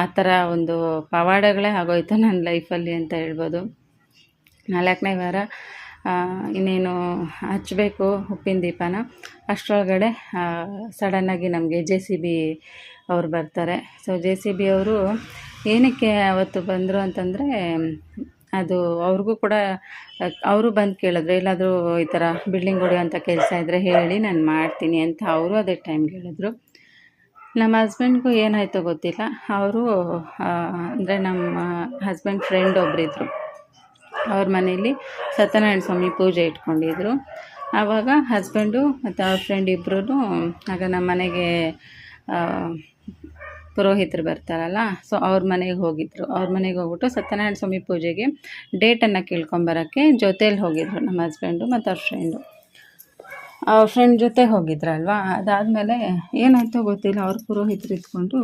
ಆ ಥರ ಒಂದು ಪವಾಡಗಳೇ ಆಗೋಯ್ತು ನನ್ನ ಲೈಫಲ್ಲಿ ಅಂತ ಹೇಳ್ಬೋದು. ನಾಲ್ಕನೇ ವಾರ ಇನ್ನೇನು ಹಚ್ಚಬೇಕು ಉಪ್ಪಿನ ದೀಪನ. ಅಷ್ಟರೊಳಗಡೆ ಸಡನ್ನಾಗಿ ನಮಗೆ ಜೆ ಸಿ ಬಿ ಅವ್ರು ಬರ್ತಾರೆ. ಸೊ ಜೆ ಸಿ ಬಿ ಅವರು ಏನಕ್ಕೆ ಅವತ್ತು ಬಂದರು ಅಂತಂದರೆ, ಅದು ಅವ್ರಿಗೂ ಕೂಡ, ಅವರು ಬಂದು ಕೇಳಿದ್ರು ಎಲ್ಲಾದರೂ ಈ ಥರ ಬಿಲ್ಡಿಂಗ್ ಹೊಡೆಯುವಂಥ ಕೆಲಸ ಇದ್ದರೆ ಹೇಳಿ, ನಾನು ಮಾಡ್ತೀನಿ ಅಂತ ಅವರು ಅದೇ ಟೈಮ್ಗೆ ಹೇಳಿದ್ರು. ನಮ್ಮ ಹಸ್ಬೆಂಡ್ಗೂ ಏನಾಯಿತೋ ಗೊತ್ತಿಲ್ಲ. ಅವರು ಅಂದರೆ ನಮ್ಮ ಹಸ್ಬೆಂಡ್ ಫ್ರೆಂಡ್ ಒಬ್ಬರಿದ್ರು ಅವ್ರ ಮನೇಲಿ ಸತ್ಯನಾರಾಯಣ ಸ್ವಾಮಿ ಪೂಜೆ ಇಟ್ಕೊಂಡಿದ್ರು. ಆವಾಗ ಹಸ್ಬೆಂಡು ಮತ್ತು ಅವ್ರ ಫ್ರೆಂಡ್ ಇಬ್ಬರೂ ಆಗ ನಮ್ಮ ಮನೆಗೆ ಪುರೋಹಿತರು ಬರ್ತಾರಲ್ಲ ಸೊ ಅವ್ರ ಮನೆಗೆ ಹೋಗಿದ್ರು. ಅವ್ರ ಮನೆಗೆ ಹೋಗ್ಬಿಟ್ಟು ಸತ್ಯನಾರಾಯಣ ಸ್ವಾಮಿ ಪೂಜೆಗೆ ಡೇಟನ್ನು ಕೇಳ್ಕೊಂಬರೋಕ್ಕೆ ಜೊತೇಲಿ ಹೋಗಿದ್ರು ನಮ್ಮ ಹಸ್ಬೆಂಡು ಮತ್ತು ಅವ್ರ ಫ್ರೆಂಡು ಅವ್ರ ಫ್ರೆಂಡ್ ಜೊತೆ ಹೋಗಿದ್ರಲ್ವಾ? ಅದಾದಮೇಲೆ ಏನಾಯಿತು ಗೊತ್ತಿಲ್ಲ, ಅವ್ರ ಪುರೋಹಿತರು ಇದ್ಕೊಂಡು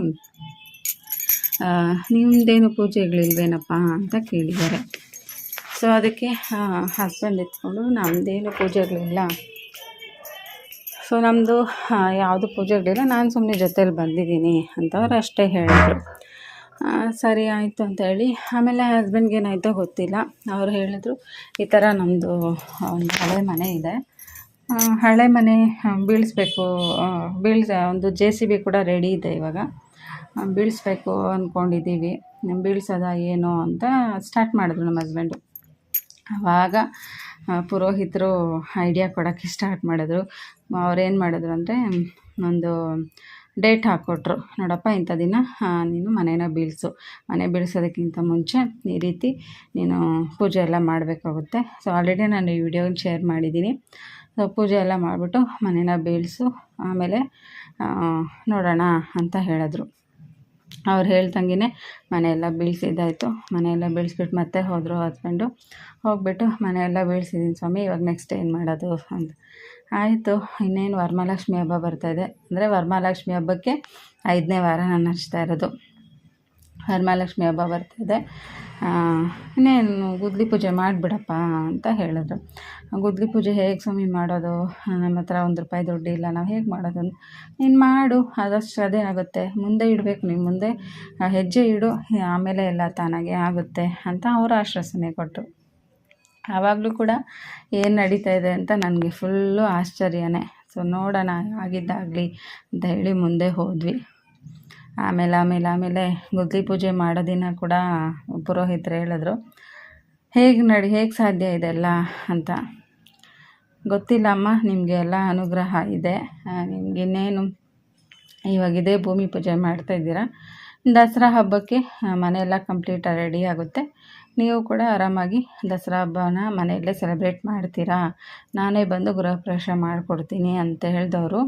ನಿಮ್ಮದೇನು ಪೂಜೆಗಳಿಲ್ವೇನಪ್ಪ ಅಂತ ಕೇಳಿದ್ದಾರೆ. ಸೊ ಅದಕ್ಕೆ ಹಸ್ಬೆಂಡ್ ಎತ್ಕೊಂಡು ನಮ್ಮದೇನು ಪೂಜೆಗಳಿಲ್ಲ. ಸೊ ನಮ್ಮದು ಯಾವುದು ಪೂಜೆ ಇರಲಿಲ್ಲ. ನಾನು ಸುಮ್ಮನೆ ಜೊತೇಲಿ ಬಂದಿದ್ದೀನಿ ಅಂತವ್ರು ಅಷ್ಟೇ ಹೇಳಿದ್ರು. ಸರಿ ಆಯಿತು ಅಂತೇಳಿ ಆಮೇಲೆ ಹಸ್ಬೆಂಡ್ಗೆ ಏನಾಯಿತೋ ಗೊತ್ತಿಲ್ಲ. ಅವರು ಹೇಳಿದ್ರು, ಈ ಥರ ನಮ್ಮದು ಒಂದು ಹಳೆ ಮನೆ ಇದೆ. ಹಳೆ ಮನೆ ಬೀಳಿಸ್ಬೇಕು ಬೀಳ್ಸ, ಒಂದು ಜೆ ಸಿ ಬಿ ಕೂಡ ರೆಡಿ ಇದೆ ಇವಾಗ. ಬೀಳಿಸ್ಬೇಕು ಅಂದ್ಕೊಂಡಿದ್ದೀವಿ ಬೀಳ್ಸೋದ ಏನು ಅಂತ ಸ್ಟಾರ್ಟ್ ಮಾಡಿದ್ರು ನಮ್ಮ ಹಸ್ಬೆಂಡು ಆವಾಗ ಪುರೋಹಿತರು ಐಡಿಯಾ ಕೊಡೋಕ್ಕೆ ಸ್ಟಾರ್ಟ್ ಮಾಡಿದ್ರು. ಅವ್ರೇನು ಮಾಡಿದ್ರು ಅಂದರೆ ಒಂದು ಡೇಟ್ ಹಾಕ್ಕೊಟ್ರು ನೋಡಪ್ಪ, ಇಂಥ ದಿನ ನೀನು ಮನೇನ ಬೀಳಿಸು. ಮನೆ ಬೀಳ್ಸೋದಕ್ಕಿಂತ ಮುಂಚೆ ಈ ರೀತಿ ನೀನು ಪೂಜೆ ಎಲ್ಲ ಮಾಡಬೇಕಾಗುತ್ತೆ. ಸೊ ಆಲ್ರೆಡಿ ನಾನು ಈ ವಿಡಿಯೋನ ಶೇರ್ ಮಾಡಿದ್ದೀನಿ. ಸೊ ಪೂಜೆ ಎಲ್ಲ ಮಾಡಿಬಿಟ್ಟು ಮನೇನ ಬೀಳಿಸು. ಆಮೇಲೆ ನೋಡೋಣ ಅಂತ ಹೇಳಿದ್ರು. ಅವ್ರು ಹೇಳ್ದಂಗೆ ಮನೆಯೆಲ್ಲ ಬೀಳ್ಸಿದ್ದಾಯಿತು. ಮನೆಯೆಲ್ಲ ಬೀಳ್ಸ್ಬಿಟ್ಟು ಮತ್ತೆ ಹೋದರು ಹಸ್ಬೆಂಡು ಹೋಗ್ಬಿಟ್ಟು ಮನೆಯೆಲ್ಲ ಬೀಳ್ಸಿದ್ದೀನಿ ಸ್ವಾಮಿ. ಇವಾಗ ನೆಕ್ಸ್ಟ್ ಏನು ಮಾಡೋದು ಅಂತ. ಆಯಿತು, ಇನ್ನೇನು ವರಮಹಾಲಕ್ಷ್ಮಿ ಹಬ್ಬ ಬರ್ತಾಯಿದೆ ಅಂದರೆ ವರಮಹಾಲಕ್ಷ್ಮಿ ಹಬ್ಬಕ್ಕೆ ಐದನೇ ವಾರ ನಾನು ಹಚ್ತಾ ಇರೋದು. ವರಮಹಾಲಕ್ಷ್ಮಿ ಹಬ್ಬ ಬರ್ತಾಯಿದೆ ಇನ್ನೇನು, ಗುದ್ಲಿ ಪೂಜೆ ಮಾಡಿಬಿಡಪ್ಪ ಅಂತ ಹೇಳಿದ್ರು. ಗುದ್ಲಿ ಪೂಜೆ ಹೇಗೆ ಸ್ವಾಮಿ ಮಾಡೋದು? ನಮ್ಮ ಹತ್ರ ಒಂದು ರೂಪಾಯಿ ದುಡ್ಡು ಇಲ್ಲ, ನಾವು ಹೇಗೆ ಮಾಡೋದು ನೀನು ಮಾಡು, ಅದಷ್ಟು ಅದೇ ಆಗುತ್ತೆ. ಮುಂದೆ ಇಡಬೇಕು, ನೀನು ಮುಂದೆ ಹೆಜ್ಜೆ ಇಡು, ಆಮೇಲೆ ಎಲ್ಲ ತಾನಾಗೆ ಆಗುತ್ತೆ ಅಂತ ಅವರು ಆಶ್ವಾಸನೆ ಕೊಟ್ಟರು ಆವಾಗಲೂ ಕೂಡ ಏನು ನಡೀತಾ ಇದೆ ಅಂತ ನನಗೆ ಫುಲ್ಲು ಆಶ್ಚರ್ಯನೇ. ಸೊ ನೋಡೋಣ ಆಗಿದ್ದಾಗಲಿ ಅಂತ ಹೇಳಿ ಮುಂದೆ ಹೋದ್ವಿ. ಆಮೇಲೆ ಆಮೇಲೆ ಆಮೇಲೆ ಗುದ್ದಲಿ ಪೂಜೆ ಮಾಡೋ ದಿನ ಕೂಡ ಪುರೋಹಿತರು ಹೇಳಿದ್ರು, ಹೇಗೆ ನಡಿ, ಹೇಗೆ ಸಾಧ್ಯ ಇದೆಲ್ಲ ಅಂತ? ಗೊತ್ತಿಲ್ಲ ಅಮ್ಮ, ನಿಮಗೆ ಎಲ್ಲ ಅನುಗ್ರಹ ಇದೆ. ನಿಮಗಿನ್ನೇನು ಇವಾಗ ಇದೇ ಭೂಮಿ ಪೂಜೆ ಮಾಡ್ತಾಯಿದ್ದೀರಾ ದಸರಾ ಹಬ್ಬಕ್ಕೆ ಮನೆಯೆಲ್ಲ ಕಂಪ್ಲೀಟ್ ರೆಡಿ ಆಗುತ್ತೆ. ನೀವು ಕೂಡ ಆರಾಮಾಗಿ ದಸರಾ ಹಬ್ಬನ ಮನೆಯಲ್ಲೇ ಸೆಲೆಬ್ರೇಟ್ ಮಾಡ್ತೀರಾ? ನಾನೇ ಬಂದು ಗೃಹ ಪ್ರವೇಶ ಮಾಡಿಕೊಡ್ತೀನಿ ಅಂತ ಹೇಳಿದವರು.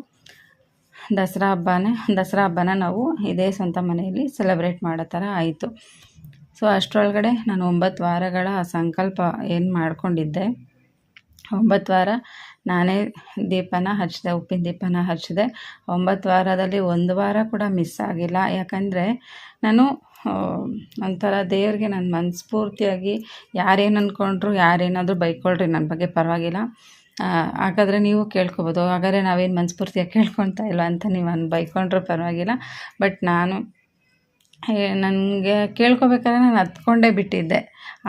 ದಸರಾ ಹಬ್ಬನೇ, ದಸರಾ ಹಬ್ಬನ ನಾವು ಇದೇ ಸ್ವಂತ ಮನೆಯಲ್ಲಿ ಸೆಲೆಬ್ರೇಟ್ ಮಾಡೋ ಥರ ಆಯಿತು. ಸೊ ಅಷ್ಟರೊಳಗಡೆ ನಾನು ಒಂಬತ್ತು ವಾರಗಳ ಸಂಕಲ್ಪ ಏನು ಮಾಡಿಕೊಂಡಿದ್ದೆ. ಒಂಬತ್ತು ವಾರ ನಾನೇ ದೀಪನ ಹಚ್ಚಿದೆ, ಉಪ್ಪಿನ ದೀಪನ ಹಚ್ಚಿದೆ. ಒಂಬತ್ತು ವಾರದಲ್ಲಿ ಒಂದು ವಾರ ಕೂಡ ಮಿಸ್ ಆಗಿಲ್ಲ. ಯಾಕಂದರೆ ನಾನು ಒಂಥರ ದೇವ್ರಿಗೆ ನಾನು ಮನಸ್ಫೂರ್ತಿಯಾಗಿ ಯಾರೇನು ಅಂದ್ಕೊಂಡ್ರು ಯಾರೇನಾದರೂ ಬೈಕೊಳ್ರಿ ನನ್ನ ಬಗ್ಗೆ ಪರವಾಗಿಲ್ಲ. ಹಾಗಾದರೆ ನೀವು ಕೇಳ್ಕೊಬೋದು. ಹಾಗಾದರೆ ನಾವೇನು ಮನಸ್ಫೂರ್ತಿಯಾಗಿ ಕೇಳ್ಕೊತಾ ಇಲ್ಲ ಅಂತ ನೀವು ಬೈಕೊಂಡ್ರೂ ಪರವಾಗಿಲ್ಲ. ಬಟ್ ನಾನು ನನಗೆ ಕೇಳ್ಕೊಬೇಕಾದ್ರೆ ನಾನು ಹತ್ಕೊಂಡೇ ಬಿಟ್ಟಿದ್ದೆ.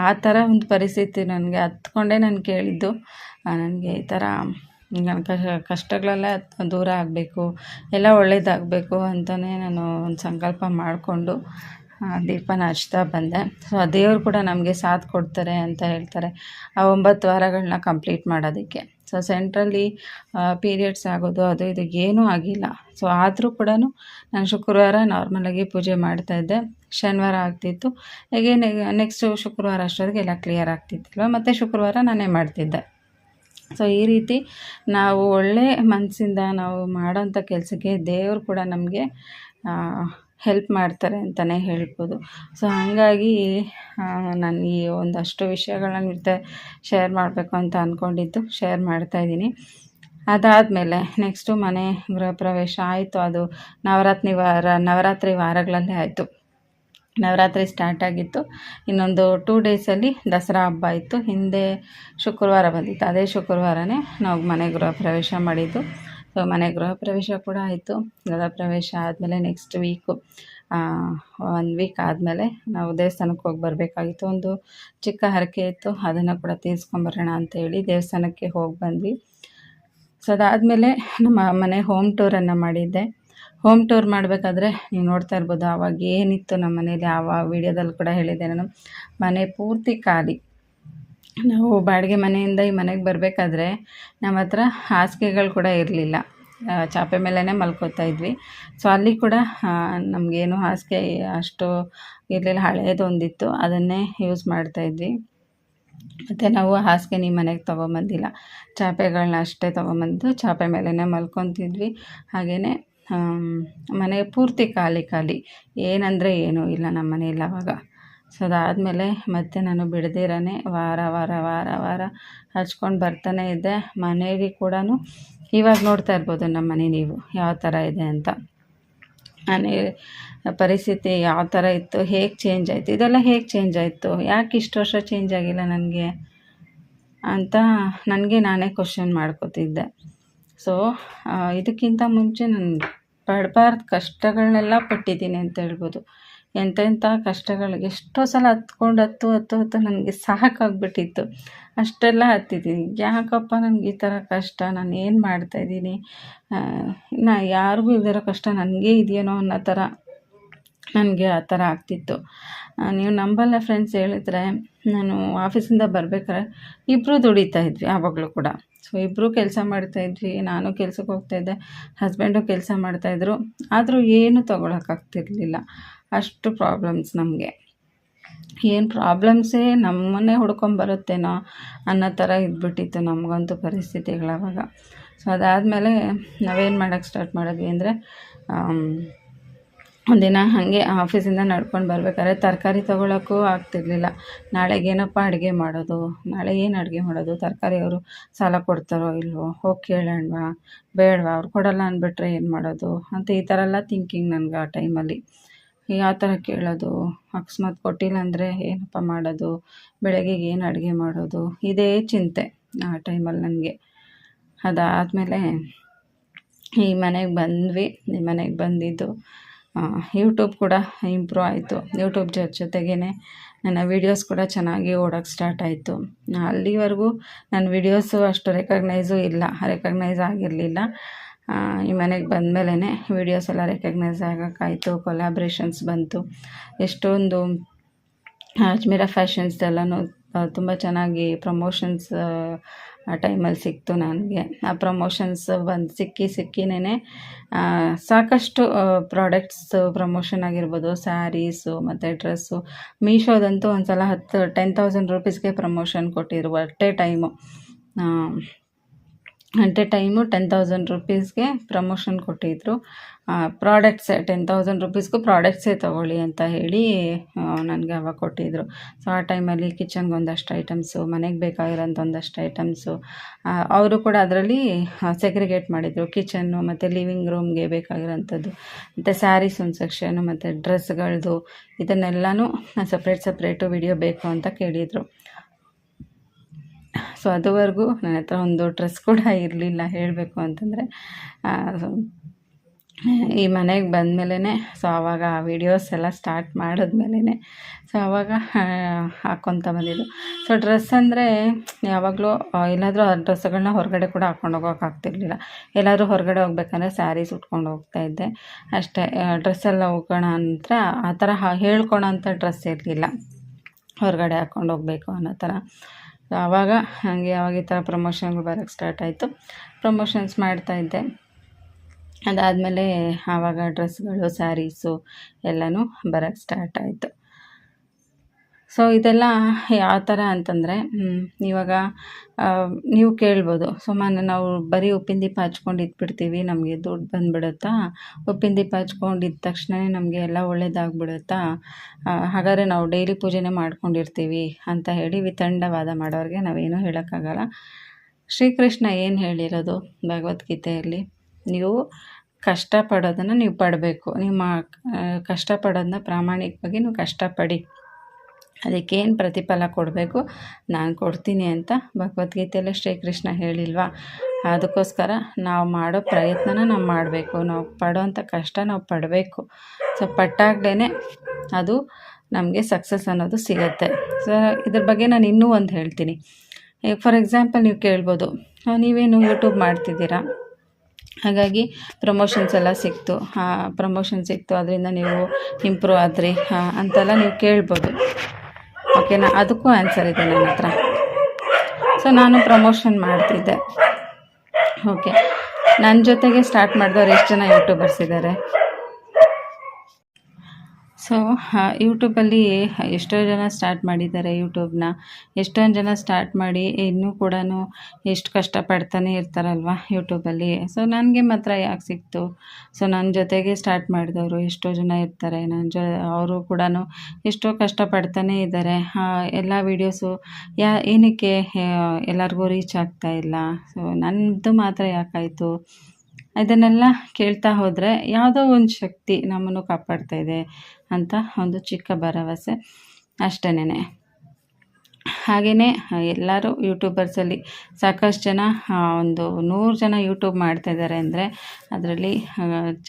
ಆ ಥರ ಒಂದು ಪರಿಸ್ಥಿತಿ ನನಗೆ ಹತ್ಕೊಂಡೇ ನಾನು ಕೇಳಿದ್ದು. ನನಗೆ ಈ ಥರ ನನ್ನ ಕಷ್ಟಗಳೆಲ್ಲ ದೂರ ಆಗಬೇಕು, ಎಲ್ಲ ಒಳ್ಳೇದಾಗಬೇಕು ಅಂತಲೇ ನಾನು ಒಂದು ಸಂಕಲ್ಪ ಮಾಡಿಕೊಂಡು ದೀಪನ ಹಚ್ತಾ ಬಂದೆ. ಸೊ ದೇವರು ಕೂಡ ನಮಗೆ ಸಾಥ್ ಕೊಡ್ತಾರೆ ಅಂತ ಹೇಳ್ತಾರೆ. ಆ ಒಂಬತ್ತು ವಾರಗಳನ್ನ ಕಂಪ್ಲೀಟ್ ಮಾಡೋದಕ್ಕೆ. ಸೊ ಸೆಂಟ್ರಲ್ಲಿ ಪೀರಿಯಡ್ಸ್ ಆಗೋದು, ಅದು ಇದು ಏನೂ ಆಗಿಲ್ಲ. ಸೊ ಆದರೂ ಕೂಡ ನಾನು ಶುಕ್ರವಾರ ನಾರ್ಮಲಾಗಿ ಪೂಜೆ ಮಾಡ್ತಾಯಿದ್ದೆ ಶನಿವಾರ ಆಗ್ತಿತ್ತು. ಹೇಗೆ ನೆಕ್ಸ್ಟು ಶುಕ್ರವಾರ ಅಷ್ಟೊತ್ತಿಗೆ ಎಲ್ಲ ಕ್ಲಿಯರ್ ಆಗ್ತಿತ್ತಲ್ವ? ಮತ್ತು ಶುಕ್ರವಾರ ನಾನೇ ಮಾಡ್ತಿದ್ದೆ. ಸೊ ಈ ರೀತಿ ನಾವು ಒಳ್ಳೆ ಮನಸ್ಸಿಂದ ನಾವು ಮಾಡೋಂಥ ಕೆಲಸಕ್ಕೆ ದೇವರು ಕೂಡ ನಮಗೆ ಹೆಲ್ಪ್ ಮಾಡ್ತಾರೆ ಅಂತಲೇ ಹೇಳ್ಬೋದು. ಸೊ ಹಾಗಾಗಿ ನಾನು ಈ ಒಂದಷ್ಟು ವಿಷಯಗಳನ್ನ ನಿಮ್ಮ ಶೇರ್ ಮಾಡಬೇಕು ಅಂತ ಅಂದ್ಕೊಂಡಿದ್ದು ಶೇರ್ ಮಾಡ್ತಾಯಿದ್ದೀನಿ ಅದಾದಮೇಲೆ ನೆಕ್ಸ್ಟು ಮನೆ ಗೃಹ ಪ್ರವೇಶ ಆಯಿತು. ಅದು ನವರಾತ್ರಿ ವಾರ, ನವರಾತ್ರಿ ವಾರಗಳಲ್ಲೇ ಆಯಿತು. ನವರಾತ್ರಿ ಸ್ಟಾರ್ಟ್ ಆಗಿತ್ತು. ಇನ್ನೊಂದು ಟೂ ಡೇಸಲ್ಲಿ ದಸರಾ ಹಬ್ಬ ಇತ್ತು ಹಿಂದೆ ಶುಕ್ರವಾರ ಬಂದಿತ್ತು. ಅದೇ ಶುಕ್ರವಾರನೇ ನಾವು ಮನೆ ಗೃಹ ಪ್ರವೇಶ ಮಾಡಿದ್ದು. ಸೊ ಮನೆ ಗೃಹ ಪ್ರವೇಶ ಕೂಡ ಆಯಿತು. ಗೃಹ ಪ್ರವೇಶ ಆದಮೇಲೆ ನೆಕ್ಸ್ಟ್ ವೀಕು ಒನ್ ವೀಕ್ ಆದಮೇಲೆ ನಾವು ದೇವಸ್ಥಾನಕ್ಕೆ ಹೋಗಿ ಬರಬೇಕಾಗಿತ್ತು. ಒಂದು ಚಿಕ್ಕ ಹರಕೆ ಇತ್ತು. ಅದನ್ನು ಕೂಡ ತೀರಿಸ್ಕೊಂಬರೋಣ ಅಂತೇಳಿ ದೇವಸ್ಥಾನಕ್ಕೆ ಹೋಗಿ ಬಂದ್ವಿ. ಸೊ ಅದಾದಮೇಲೆ ನಮ್ಮ ಮನೆ ಹೋಮ್ ಟೂರನ್ನು ಮಾಡಿದ್ದೆ. ಹೋಮ್ ಟೂರ್ ಮಾಡಬೇಕಾದ್ರೆ ನೀವು ನೋಡ್ತಾ ಇರ್ಬೋದು, ಆವಾಗ ಏನಿತ್ತು ನಮ್ಮ ಮನೇಲಿ, ಆವಾಗ ವೀಡಿಯೋದಲ್ಲಿ ಕೂಡ ಹೇಳಿದ್ದೆ ನಾನು. ಮನೆ ಪೂರ್ತಿ ಖಾಲಿ. ನಾವು ಬಾಡಿಗೆ ಮನೆಯಿಂದ ಈ ಮನೆಗೆ ಬರಬೇಕಾದ್ರೆ ನಮ್ಮ ಹತ್ರ ಹಾಸಿಗೆಗಳು ಕೂಡ ಇರಲಿಲ್ಲ. ಚಾಪೆ ಮೇಲೇ ಮಲ್ಕೋತಾ ಇದ್ವಿ. ಸೊ ಅಲ್ಲಿ ಕೂಡ ನಮಗೇನು ಹಾಸಿಗೆ ಅಷ್ಟು ಇರಲಿಲ್ಲ. ಹಳೇದೊಂದಿತ್ತು. ಅದನ್ನೇ ಯೂಸ್ ಮಾಡ್ತಾಯಿದ್ವಿ ಮತ್ತು ನಾವು ಹಾಸಿಗೆ ನಿಮ್ಮ ಮನೆಗೆ ತೊಗೊಂಬಂದಿಲ್ಲ. ಚಾಪೆಗಳನ್ನ ಅಷ್ಟೇ ತೊಗೊಂಬಂದು ಚಾಪೆ ಮೇಲೇ ಮಲ್ಕೊತಿದ್ವಿ. ಹಾಗೆಯೇ ಮನೆ ಪೂರ್ತಿ ಖಾಲಿ ಖಾಲಿ. ಏನಂದರೆ ಏನೂ ಇಲ್ಲ ನಮ್ಮ ಮನೆಯಲ್ಲಿ ಅವಾಗ. ಸೊ ಅದಾದಮೇಲೆ ಮತ್ತೆ ನಾನು ಬಿಡದಿರನೇ ವಾರ ವಾರ ವಾರ ವಾರ ಹಚ್ಕೊಂಡು ಬರ್ತಾನೆ ಇದ್ದೆ. ಮನೆಯಲ್ಲಿ ಕೂಡ ಇವಾಗ ನೋಡ್ತಾ ಇರ್ಬೋದು ನಮ್ಮ ಮನೆ ನೀವು ಯಾವ ಥರ ಇದೆ ಅಂತ. ಮನೆ ಪರಿಸ್ಥಿತಿ ಯಾವ ಥರ ಇತ್ತು, ಹೇಗೆ ಚೇಂಜ್ ಆಯಿತು, ಇದೆಲ್ಲ ಹೇಗೆ ಚೇಂಜ್ ಆಯಿತು, ಯಾಕೆ ಇಷ್ಟು ವರ್ಷ ಚೇಂಜ್ ಆಗಿಲ್ಲ ನನಗೆ ಅಂತ ನನಗೆ ನಾನೇ ಕ್ವಶನ್ ಮಾಡ್ಕೋತಿದ್ದೆ. ಸೊ ಇದಕ್ಕಿಂತ ಮುಂಚೆ ನಾನು ಪಡಬಾರ್ದು ಕಷ್ಟಗಳನ್ನೆಲ್ಲ ಪಟ್ಟಿದ್ದೀನಿ ಅಂತ ಹೇಳ್ಬೋದು. ಎಂತೆಂಥ ಕಷ್ಟಗಳಿಗೆ ಎಷ್ಟೋ ಸಲ ಹತ್ಕೊಂಡು ಹತ್ತು ಹತ್ತು ಹತ್ತು ನನಗೆ ಸಾಕಾಗ್ಬಿಟ್ಟಿತ್ತು. ಅಷ್ಟೆಲ್ಲ ಹತ್ತಿದ್ದೀನಿ. ಯಾಕಪ್ಪ ನನಗೆ ಈ ಥರ ಕಷ್ಟ? ನಾನು ಏನು ಮಾಡ್ತಾಯಿದ್ದೀನಿ ನಾ ಯಾರಿಗೂ ಇಲ್ದಿರೋ ಕಷ್ಟ ನನಗೆ ಇದೆಯೇನೋ ಅನ್ನೋ ಥರ ನನಗೆ ಆ ಥರ ಆಗ್ತಿತ್ತು. ನೀವು ನಂಬಲ್ಲ ಫ್ರೆಂಡ್ಸ್ ಹೇಳಿದ್ರೆ ನಾನು ಆಫೀಸಿಂದ ಬರ್ಬೇಕಾದ್ರೆ ಇಬ್ಬರು ದುಡಿತಾ ಇದ್ವಿ, ಆವಾಗಲೂ ಕೂಡ. ಸೊ ಇಬ್ಬರು ಕೆಲಸ ಮಾಡ್ತಾಯಿದ್ವಿ ನಾನು ಕೆಲಸಕ್ಕೆ ಹೋಗ್ತಾಯಿದ್ದೆ ಹಸ್ಬೆಂಡು ಕೆಲಸ ಮಾಡ್ತಾಯಿದ್ರು ಆದರೂ ಏನೂ ತೊಗೊಳಕ್ಕಾಗ್ತಿರ್ಲಿಲ್ಲ. ಅಷ್ಟು ಪ್ರಾಬ್ಲಮ್ಸ್ ನಮಗೆ. ಏನು ಪ್ರಾಬ್ಲಮ್ಸೇ ನಮ್ಮನ್ನೇ ಹುಡ್ಕೊಂಬರುತ್ತೇನೋ ಅನ್ನೋ ಥರ ಇದ್ಬಿಟ್ಟಿತ್ತು ನಮಗಂತೂ ಪರಿಸ್ಥಿತಿಗಳಾವಾಗ ಸೊ ಅದಾದಮೇಲೆ ನಾವೇನು ಮಾಡೋಕ್ಕೆ ಸ್ಟಾರ್ಟ್ ಮಾಡಿದ್ವಿ ಅಂದರೆ ಒಂದಿನ ಹಾಗೆ ಆಫೀಸಿಂದ ನಡ್ಕೊಂಡು ಬರ್ಬೇಕಾದ್ರೆ ತರಕಾರಿ ತೊಗೊಳಕ್ಕೂ ಆಗ್ತಿರ್ಲಿಲ್ಲ. ನಾಳೆಗೆ ಏನಪ್ಪ ಅಡುಗೆ ಮಾಡೋದು? ನಾಳೆ ಏನು ಅಡುಗೆ ಮಾಡೋದು? ತರಕಾರಿ ಅವರು ಸಾಲ ಕೊಡ್ತಾರೋ ಇಲ್ವೋ? ಹೋಗಿ ಕೇಳೋಣವಾ? ಬೇಡವಾ? ಅವ್ರು ಕೊಡಲ್ಲ ಅಂದ್ಬಿಟ್ರೆ ಏನು ಮಾಡೋದು? ಅಂತ ಈ ಥರ ಎಲ್ಲ ಥಿಂಕಿಂಗ್ ನನಗೆ ಆ ಟೈಮಲ್ಲಿ ಯಾವ ಥರ ಕೇಳೋದು. ಅಕಸ್ಮಾತ್ ಕೊಟ್ಟಿಲ್ಲ ಅಂದರೆ ಏನಪ್ಪ ಮಾಡೋದು? ಬೆಳಗ್ಗೆಗೆ ಏನು ಅಡುಗೆ ಮಾಡೋದು? ಇದೇ ಚಿಂತೆ ಆ ಟೈಮಲ್ಲಿ ನನಗೆ. ಅದಾದಮೇಲೆ ಈ ಮನೆಗೆ ಬಂದ್ವಿ. ಈ ಮನೆಗೆ ಬಂದಿದ್ದು ಯೂಟ್ಯೂಬ್ ಕೂಡ ಇಂಪ್ರೂವ್ ಆಯಿತು. ಯೂಟ್ಯೂಬ್ ಜೊತೆಗೇ ನನ್ನ ವೀಡಿಯೋಸ್ ಕೂಡ ಚೆನ್ನಾಗಿ ಓಡೋಕ್ಕೆ ಸ್ಟಾರ್ಟ್ ಆಯಿತು. ಅಲ್ಲಿವರೆಗೂ ನನ್ನ ವೀಡಿಯೋಸು ಅಷ್ಟು ರೆಕಗ್ನೈಸು ಇಲ್ಲ. ರೆಕಗ್ನೈಸ್ ಆಗಿರಲಿಲ್ಲ. ಈ ಮನೆಗೆ ಬಂದಮೇಲೆ ವೀಡಿಯೋಸ್ ಎಲ್ಲ ರೆಕಗ್ನೈಸ್ ಆಗೋಕ್ಕಾಯಿತು ಕೊಲಾಬ್ರೇಷನ್ಸ್ ಬಂತು. ಎಷ್ಟೊಂದು ಅಜ್ಮೀರ ಫ್ಯಾಷನ್ಸ್ದೆಲ್ಲನೂ ತುಂಬ ಚೆನ್ನಾಗಿ ಪ್ರಮೋಷನ್ಸ್ ಟೈಮಲ್ಲಿ ಸಿಕ್ತು ನನಗೆ. ಆ ಪ್ರಮೋಷನ್ಸ್ ಬಂದು, ಸಿಕ್ಕಿ ಸಿಕ್ಕಿನೇ ಸಾಕಷ್ಟು ಪ್ರಾಡಕ್ಟ್ಸ್ ಪ್ರಮೋಷನ್ ಆಗಿರ್ಬೋದು. ಸ್ಯಾರೀಸು ಮತ್ತು ಡ್ರೆಸ್ಸು ಮೀಶೋದಂತೂ ಒಂದು ಸಲ ಹತ್ತು ಟೆನ್ ತೌಸಂಡ್ ರುಪೀಸ್ಗೆ ಪ್ರಮೋಷನ್ ಕೊಟ್ಟಿರುವ at a time at a time ten thousand ರುಪೀಸ್ಗೆ promotion ಕೊಟ್ಟಿದ್ದರು ಪ್ರಾಡಕ್ಟ್ಸೇ, ಟೆನ್ ತೌಸಂಡ್ ರುಪೀಸ್ಗೂ ಪ್ರಾಡಕ್ಟ್ಸೇ ತೊಗೊಳ್ಳಿ ಅಂತ ಹೇಳಿ ನನಗೆ ಅವಾಗ ಕೊಟ್ಟಿದ್ದರು ಸೊ ಆ ಟೈಮಲ್ಲಿ ಕಿಚನ್ಗೆ ಒಂದಷ್ಟು ಐಟಮ್ಸು, ಮನೆಗೆ ಬೇಕಾಗಿರೋಂಥ ಒಂದಷ್ಟು ಐಟಮ್ಸು ಅವರು ಕೂಡ ಅದರಲ್ಲಿ ಸೆಗ್ರಿಗೇಟ್ ಮಾಡಿದರು. ಕಿಚನ್ನು ಮತ್ತು ಲಿವಿಂಗ್ ರೂಮ್ಗೆ ಬೇಕಾಗಿರೋಂಥದ್ದು, ಮತ್ತು ಸ್ಯಾರೀಸ್ ಒಂದು ಸೆಕ್ಷನು ಮತ್ತು ಡ್ರೆಸ್ಗಳದ್ದು ಇದನ್ನೆಲ್ಲನೂ ಸಪ್ರೇಟ್ ಸಪ್ರೇಟು ವಿಡಿಯೋ ಬೇಕು ಅಂತ ಕೇಳಿದರು. ಸೊ ಅದುವರೆಗೂ ನನ್ನ ಹತ್ರ ಒಂದು ಡ್ರೆಸ್ ಕೂಡ ಇರಲಿಲ್ಲ ಹೇಳಬೇಕು ಅಂತಂದರೆ ಈ ಮನೆಗೆ ಬಂದಮೇಲೆ ಸೊ ಆವಾಗ ಆ ವಿಡಿಯೋಸ್ ಎಲ್ಲ ಸ್ಟಾರ್ಟ್ ಮಾಡಿದ್ಮೇಲೆ ಸೊ ಆವಾಗ ಹಾಕ್ಕೊತ ಬಂದಿದ್ದು. ಸೊ ಡ್ರೆಸ್ ಅಂದರೆ ಯಾವಾಗಲೂ ಎಲ್ಲಾದರೂ ಆ ಡ್ರೆಸ್ಗಳನ್ನ ಹೊರಗಡೆ ಕೂಡ ಹಾಕ್ಕೊಂಡು ಹೋಗೋಕ್ಕಾಗ್ತಿರ್ಲಿಲ್ಲ ಎಲ್ಲಾದರೂ ಹೊರಗಡೆ ಹೋಗ್ಬೇಕಂದ್ರೆ ಸ್ಯಾರೀಸ್ ಉಟ್ಕೊಂಡು ಹೋಗ್ತಾಯಿದ್ದೆ ಅಷ್ಟೇ ಡ್ರೆಸ್ಸೆಲ್ಲ ಹೋಗೋಣ ಅಂತ ಆ ಥರ ಹೇಳ್ಕೊಳೋ ಅಂಥ ಡ್ರೆಸ್ ಇರಲಿಲ್ಲ. ಹೊರಗಡೆ ಹಾಕ್ಕೊಂಡು ಹೋಗಬೇಕು ಅನ್ನೋ ಥರ. ಆವಾಗ ಹಾಗೆ ಆವಾಗ ಈ ಥರ ಪ್ರಮೋಷನ್ಗಳು ಬರೋಕ್ಕೆ ಸ್ಟಾರ್ಟ್ ಆಯಿತು. ಪ್ರಮೋಷನ್ಸ್ ಮಾಡ್ತಾಯಿದ್ದೆ ಅದಾದಮೇಲೆ ಆವಾಗ ಡ್ರೆಸ್ಗಳು ಸ್ಯಾರೀಸು ಎಲ್ಲನೂ ಬರೋಕ್ಕೆ ಸ್ಟಾರ್ಟ್ ಆಯಿತು. ಸೊ ಇದೆಲ್ಲ ಯಾವ ಥರ ಅಂತಂದರೆ ಇವಾಗ ನೀವು ಕೇಳ್ಬೋದು. ಸುಮ್ಮನೆ ನಾವು ಬರೀ ಉಪ್ಪಿನ ದೀಪ ಹಚ್ಕೊಂಡು ಇದ್ಬಿಡ್ತೀವಿ ನಮಗೆ ದುಡ್ಡು ಬಂದುಬಿಡುತ್ತಾ? ಉಪ್ಪಿನ ದೀಪ ಹಚ್ಕೊಂಡಿದ್ದ ತಕ್ಷಣವೇ ನಮಗೆ ಎಲ್ಲ ಒಳ್ಳೇದಾಗ್ಬಿಡುತ್ತಾ? ಹಾಗಾದರೆ ನಾವು ಡೈಲಿ ಪೂಜೆನೇ ಮಾಡ್ಕೊಂಡಿರ್ತೀವಿ ಅಂತ ಹೇಳಿ ವಿತಂಡವಾದ ಮಾಡೋರಿಗೆ ನಾವೇನೂ ಹೇಳೋಕ್ಕಾಗಲ್ಲ. ಶ್ರೀಕೃಷ್ಣ ಏನು ಹೇಳಿರೋದು ಭಗವದ್ಗೀತೆಯಲ್ಲಿ? ನೀವು ಕಷ್ಟಪಡೋದನ್ನು ನೀವು ಪಡಬೇಕು. ನಿಮ್ಮ ಕಷ್ಟಪಡೋದನ್ನ ಪ್ರಾಮಾಣಿಕವಾಗಿ ನೀವು ಕಷ್ಟಪಡಿ. ಅದಕ್ಕೇನು ಪ್ರತಿಫಲ ಕೊಡಬೇಕು? ನಾನು ಕೊಡ್ತೀನಿ ಅಂತ ಭಗವದ್ಗೀತೆಯಲ್ಲೇ ಶ್ರೀಕೃಷ್ಣ ಹೇಳಿಲ್ವಾ? ಅದಕ್ಕೋಸ್ಕರ ನಾವು ಮಾಡೋ ಪ್ರಯತ್ನನ ನಾವು ಮಾಡಬೇಕು. ನಾವು ಪಡೋವಂಥ ಕಷ್ಟ ನಾವು ಪಡಬೇಕು. ಸೊ ಪಟ್ಟಾಗ್ಲೇ ಅದು ನಮಗೆ ಸಕ್ಸಸ್ ಅನ್ನೋದು ಸಿಗುತ್ತೆ. ಸೊ ಇದ್ರ ಬಗ್ಗೆ ನಾನು ಇನ್ನೂ ಒಂದು ಹೇಳ್ತೀನಿ. ಈಗ ಫಾರ್ ಎಕ್ಸಾಂಪಲ್ ನೀವು ಕೇಳ್ಬೋದು ನೀವೇನು ಯೂಟ್ಯೂಬ್ ಮಾಡ್ತಿದ್ದೀರಾ? ಹಾಗಾಗಿ ಪ್ರಮೋಷನ್ಸ್ ಎಲ್ಲ ಸಿಕ್ತು. ಪ್ರಮೋಷನ್ ಸಿಕ್ತು, ಅದರಿಂದ ನೀವು ಇಂಪ್ರೂವ್ ಆದ್ರಿ ಅಂತೆಲ್ಲ ನೀವು ಕೇಳ್ಬೋದು. ಓಕೆನಾ ಅದಕ್ಕೂ ಆನ್ಸರ್ ಇದೆ ನನ್ನ ಹತ್ರ. ಸೊ ನಾನು ಪ್ರಮೋಷನ್ ಮಾಡ್ತಿದ್ದೆ. ಓಕೆ ನನ್ನ ಜೊತೆಗೆ ಸ್ಟಾರ್ಟ್ ಮಾಡಿದವ್ರು ಎಷ್ಟು ಜನ ಯೂಟ್ಯೂಬರ್ಸ್ ಇದ್ದಾರೆ ಸೊ ಯೂಟ್ಯೂಬಲ್ಲಿ ಎಷ್ಟೋ ಜನ ಸ್ಟಾರ್ಟ್ ಮಾಡಿದ್ದಾರೆ ಯೂಟ್ಯೂಬ್ನ ಎಷ್ಟೊಂದು ಜನ ಸ್ಟಾರ್ಟ್ ಮಾಡಿ ಇನ್ನೂ ಕೂಡ ಎಷ್ಟು ಕಷ್ಟಪಡ್ತಾನೆ ಇರ್ತಾರಲ್ವ ಯೂಟ್ಯೂಬಲ್ಲಿ ಸೊ ನನಗೆ ಮಾತ್ರ ಯಾಕೆ ಸಿಕ್ತು? ಸೊ ನನ್ನ ಜೊತೆಗೆ ಸ್ಟಾರ್ಟ್ ಮಾಡಿದವರು ಎಷ್ಟೋ ಜನ ಇರ್ತಾರೆ. ನನ್ನ ಜೊ, ಅವರು ಕೂಡ ಎಷ್ಟೋ ಕಷ್ಟಪಡ್ತಾನೇ ಇದ್ದಾರೆ ಎಲ್ಲ ವೀಡಿಯೋಸು ಯಾ, ಏನಕ್ಕೆ ಎಲ್ಲರಿಗೂ ರೀಚ್ ಆಗ್ತಾ ಇಲ್ಲ. ಸೊ ನನ್ನದು ಮಾತ್ರ ಯಾಕಾಯಿತು ಇದನ್ನೆಲ್ಲ ಕೇಳ್ತಾ ಹೋದರೆ ಯಾವುದೋ ಒಂದು ಶಕ್ತಿ ನಮ್ಮನ್ನು ಕಾಪಾಡ್ತಾ ಇದೆ ಅಂತ ಒಂದು ಚಿಕ್ಕ ಭರವಸೆ ಅಷ್ಟೇನೆ ಹಾಗೆಯೇ ಎಲ್ಲರೂ ಯೂಟ್ಯೂಬರ್ಸಲ್ಲಿ ಸಾಕಷ್ಟು ಜನ ಒಂದು ನೂರು ಜನ ಯೂಟ್ಯೂಬ್ ಮಾಡ್ತಾಯಿದ್ದಾರೆ ಅಂದರೆ ಅದರಲ್ಲಿ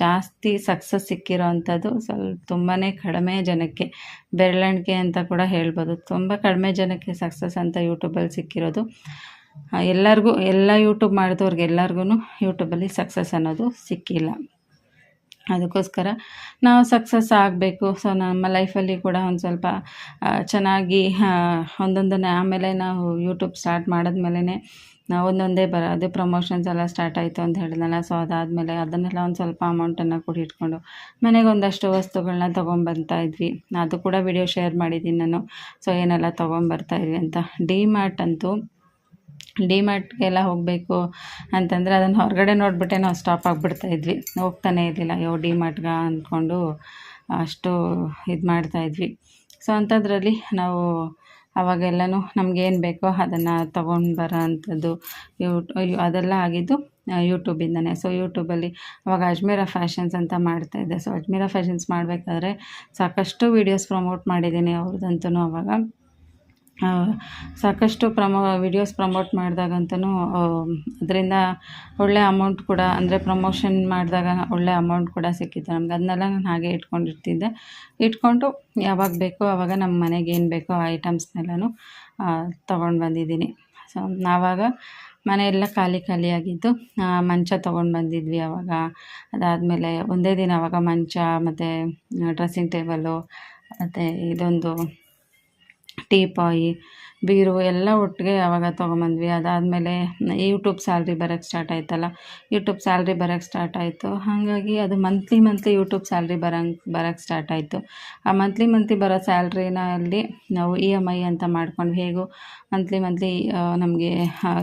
ಜಾಸ್ತಿ ಸಕ್ಸಸ್ ಸಿಕ್ಕಿರೋ ಅಂಥದ್ದು ಸ್ವಲ್ಪ ತುಂಬಾ ಕಡಿಮೆ ಜನಕ್ಕೆ. ಬೆರಳೆಣಿಕೆ ಅಂತ ಕೂಡ ಹೇಳ್ಬೋದು. ತುಂಬ ಕಡಿಮೆ ಜನಕ್ಕೆ ಸಕ್ಸಸ್ ಅಂತ ಯೂಟ್ಯೂಬಲ್ಲಿ ಸಿಕ್ಕಿರೋದು. ಎಲ್ಲರಿಗೂ, ಎಲ್ಲ ಯೂಟ್ಯೂಬ್ ಮಾಡಿದವ್ರಿಗೆ ಎಲ್ಲರಿಗೂ ಯೂಟ್ಯೂಬಲ್ಲಿ ಸಕ್ಸಸ್ ಅನ್ನೋದು ಸಿಕ್ಕಿಲ್ಲ. ಅದಕ್ಕೋಸ್ಕರ ನಾವು ಸಕ್ಸಸ್ ಆಗಬೇಕು. ಸೊ ನಮ್ಮ ಲೈಫಲ್ಲಿ ಕೂಡ ಒಂದು ಸ್ವಲ್ಪ ಚೆನ್ನಾಗಿ ಒಂದೊಂದನ್ನೇ, ಆಮೇಲೆ ನಾವು ಯೂಟ್ಯೂಬ್ ಸ್ಟಾರ್ಟ್ ಮಾಡಿದ್ಮೇಲೆ ನಾವು ಒಂದೊಂದೇ ಬರ, ಅದೇ ಪ್ರಮೋಷನ್ಸ್ ಎಲ್ಲ ಸ್ಟಾರ್ಟ್ ಆಯಿತು ಅಂತ ಹೇಳಿದ್ನಲ್ಲ. ಸೊ ಅದಾದಮೇಲೆ ಅದನ್ನೆಲ್ಲ ಒಂದು ಸ್ವಲ್ಪ ಅಮೌಂಟನ್ನು ಕೂಡ ಇಟ್ಕೊಂಡು ಮನೆಗೆ ಒಂದಷ್ಟು ವಸ್ತುಗಳನ್ನ ತೊಗೊಂಬರ್ತಾ ಇದ್ವಿ. ಅದು ಕೂಡ ವಿಡಿಯೋ ಶೇರ್ ಮಾಡಿದ್ದೀನಿ ನಾನು. ಸೊ ಏನೆಲ್ಲ ತೊಗೊಂಬರ್ತಾ ಇದ್ವಿ ಅಂತ. ಡಿ ಮಾರ್ಟ್ ಅಂತೂ ಡಿಮಾರ್ಟ್ಗೆಲ್ಲ ಹೋಗಬೇಕು ಅಂತಂದರೆ ಅದನ್ನು ಹೊರಗಡೆ ನೋಡಿಬಿಟ್ಟೆ ನಾವು ಸ್ಟಾಪ್ ಆಗಿಬಿಡ್ತಾ ಇದ್ವಿ. ಹೋಗ್ತಾನೆ ಇರಲಿಲ್ಲ. ಅಯ್ಯೋ ಡಿಮಾರ್ಟ್ಗ ಅಂದ್ಕೊಂಡು ಅಷ್ಟು ಇದು ಮಾಡ್ತಾಯಿದ್ವಿ ಸೊ ಅಂಥದ್ರಲ್ಲಿ ನಾವು ಅವಾಗೆಲ್ಲನೂ ನಮಗೇನು ಬೇಕೋ ಅದನ್ನು ತೊಗೊಂಡು ಬರೋ ಅಂಥದ್ದು ಅದೆಲ್ಲ ಆಗಿದ್ದು ಯೂಟ್ಯೂಬಿಂದನೇ ಸೊ ಯೂಟ್ಯೂಬಲ್ಲಿ ಅವಾಗ ಅಜ್ಮೀರ ಫ್ಯಾಷನ್ಸ್ ಅಂತ ಮಾಡ್ತಾಯಿದ್ದೆ ಸೊ ಅಜ್ಮೀರ ಫ್ಯಾಷನ್ಸ್ ಮಾಡಬೇಕಾದ್ರೆ ಸಾಕಷ್ಟು ವೀಡಿಯೋಸ್ ಪ್ರಮೋಟ್ ಮಾಡಿದ್ದೀನಿ ಅವ್ರದ್ದಂತೂ ಅವಾಗ. ಸಾಕಷ್ಟು ಪ್ರಮೋ ವಿಡಿಯೋಸ್ ಪ್ರಮೋಟ್ ಮಾಡಿದಾಗಂತೂ ಅದರಿಂದ ಒಳ್ಳೆ ಅಮೌಂಟ್ ಕೂಡ, ಅಂದರೆ ಪ್ರಮೋಷನ್ ಮಾಡಿದಾಗ ಒಳ್ಳೆ ಅಮೌಂಟ್ ಕೂಡ ಸಿಕ್ಕಿತ್ತು ನಮ್ಗೆ. ಅದನ್ನೆಲ್ಲ ನಾನು ಹಾಗೆ ಇಟ್ಕೊಂಡಿರ್ತಿದ್ದೆ. ಇಟ್ಕೊಂಡು ಯಾವಾಗ ಬೇಕೋ ಆವಾಗ ನಮ್ಮ ಮನೆಗೆ ಏನು ಬೇಕೋ ಆ ಐಟಮ್ಸ್ನೆಲ್ಲನೂ ತೊಗೊಂಡು ಬಂದಿದ್ದೀನಿ. ಸೊ ನಾವಾಗ ಮನೆಯೆಲ್ಲ ಖಾಲಿ ಖಾಲಿಯಾಗಿದ್ದು ಮಂಚ ತೊಗೊಂಡು ಬಂದಿದ್ವಿ ಆವಾಗ ಅದಾದಮೇಲೆ ಒಂದೇ ದಿನ ಆವಾಗ ಮಂಚ, ಮತ್ತು ಡ್ರೆಸ್ಸಿಂಗ್ ಟೇಬಲ್ಲು ಮತ್ತು ಇದೊಂದು ಟೀಪಾಯಿ, ಬೀರು ಎಲ್ಲ ಒಟ್ಟಿಗೆ ಯಾವಾಗ ತೊಗೊಂಬಂದ್ವಿ. ಅದಾದಮೇಲೆ ಯೂಟ್ಯೂಬ್ ಸ್ಯಾಲ್ರಿ ಬರೋಕ್ಕೆ ಸ್ಟಾರ್ಟ್ ಆಯ್ತಲ್ಲ. ಯೂಟ್ಯೂಬ್ ಸ್ಯಾಲ್ರಿ ಬರೋಕ್ಕೆ ಸ್ಟಾರ್ಟ್ ಆಯಿತು. ಹಾಗಾಗಿ ಅದು ಮಂತ್ಲಿ ಮಂತ್ಲಿ ಯೂಟ್ಯೂಬ್ ಸ್ಯಾಲ್ರಿ ಬರಂಗೆ ಬರೋಕ್ಕೆ ಸ್ಟಾರ್ಟ್ ಆಯಿತು. ಆ ಮಂತ್ಲಿ ಮಂತ್ಲಿ ಬರೋ ಸ್ಯಾಲ್ರಿನಲ್ಲಿ ನಾವು ಇ ಎಂ ಐ ಅಂತ ಮಾಡ್ಕೊಂಡು ಹೇಗೂ ಮಂತ್ಲಿ ಮಂತ್ಲಿ ನಮಗೆ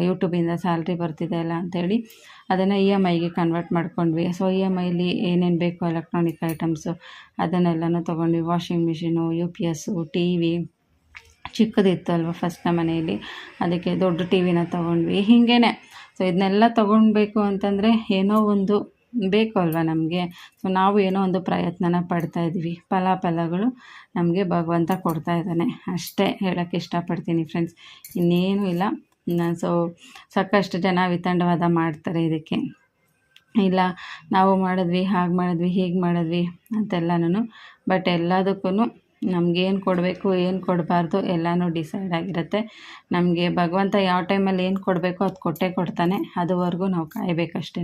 ಯೂಟ್ಯೂಬಿಂದ ಸ್ಯಾಲ್ರಿ ಬರ್ತಿದೆ ಅಲ್ಲ ಅಂಥೇಳಿ ಅದನ್ನು ಇ ಎಂ ಐಗೆ ಕನ್ವರ್ಟ್ ಮಾಡ್ಕೊಂಡ್ವಿ. ಸೊ ಇ ಎಂ ಐಲಿ ಏನೇನು ಬೇಕು ಎಲೆಕ್ಟ್ರಾನಿಕ್ ಐಟಮ್ಸು ಅದನ್ನೆಲ್ಲನೂ ತೊಗೊಂಡ್ವಿ. Washing machine U P S T V ಚಿಕ್ಕದಿತ್ತು ಅಲ್ವ ಫಸ್ಟ್ ನಮ್ಮ ಮನೆಯಲ್ಲಿ. ಅದಕ್ಕೆ ದೊಡ್ಡ ಟಿ ವಿನ ತೊಗೊಂಡ್ವಿ. ಹೀಗೇ ಸೊ ಇದನ್ನೆಲ್ಲ ತೊಗೊಳ್ಬೇಕು ಅಂತಂದರೆ ಏನೋ ಒಂದು ಬೇಕು ಅಲ್ವಾ ನಮಗೆ. ಸೊ ನಾವು ಏನೋ ಒಂದು ಪ್ರಯತ್ನನ ಪಡ್ತಾ ಇದ್ವಿ ಫಲಾಫಲಗಳು ನಮಗೆ ಭಗವಂತ ಕೊಡ್ತಾ ಇದ್ದಾನೆ. ಅಷ್ಟೇ ಹೇಳೋಕ್ಕೆ ಇಷ್ಟಪಡ್ತೀನಿ ಫ್ರೆಂಡ್ಸ್ ಇನ್ನೇನು ಇಲ್ಲ. ಸೊ ಸಾಕಷ್ಟು ಜನ ವಿತಂಡವಾದ ಮಾಡ್ತಾರೆ ಇದಕ್ಕೆ. ಇಲ್ಲ, ನಾವು ಮಾಡಿದ್ವಿ, ಹಾಗೆ ಮಾಡಿದ್ವಿ, ಹೀಗೆ ಮಾಡಿದ್ವಿ ಅಂತೆಲ್ಲನೂ ಬಟ್ ಎಲ್ಲದಕ್ಕೂ ನಮಗೇನು ಕೊಡಬೇಕು, ಏನು ಕೊಡಬಾರ್ದು ಎಲ್ಲನೂ ಡಿಸೈಡ್ ಆಗಿರುತ್ತೆ. ನಮಗೆ ಭಗವಂತ ಯಾವ ಟೈಮಲ್ಲಿ ಏನು ಕೊಡಬೇಕು ಅದು ಕೊಟ್ಟೇ ಕೊಡ್ತಾನೆ. ಅದುವರೆಗೂ ನಾವು ಕಾಯಬೇಕಷ್ಟೇ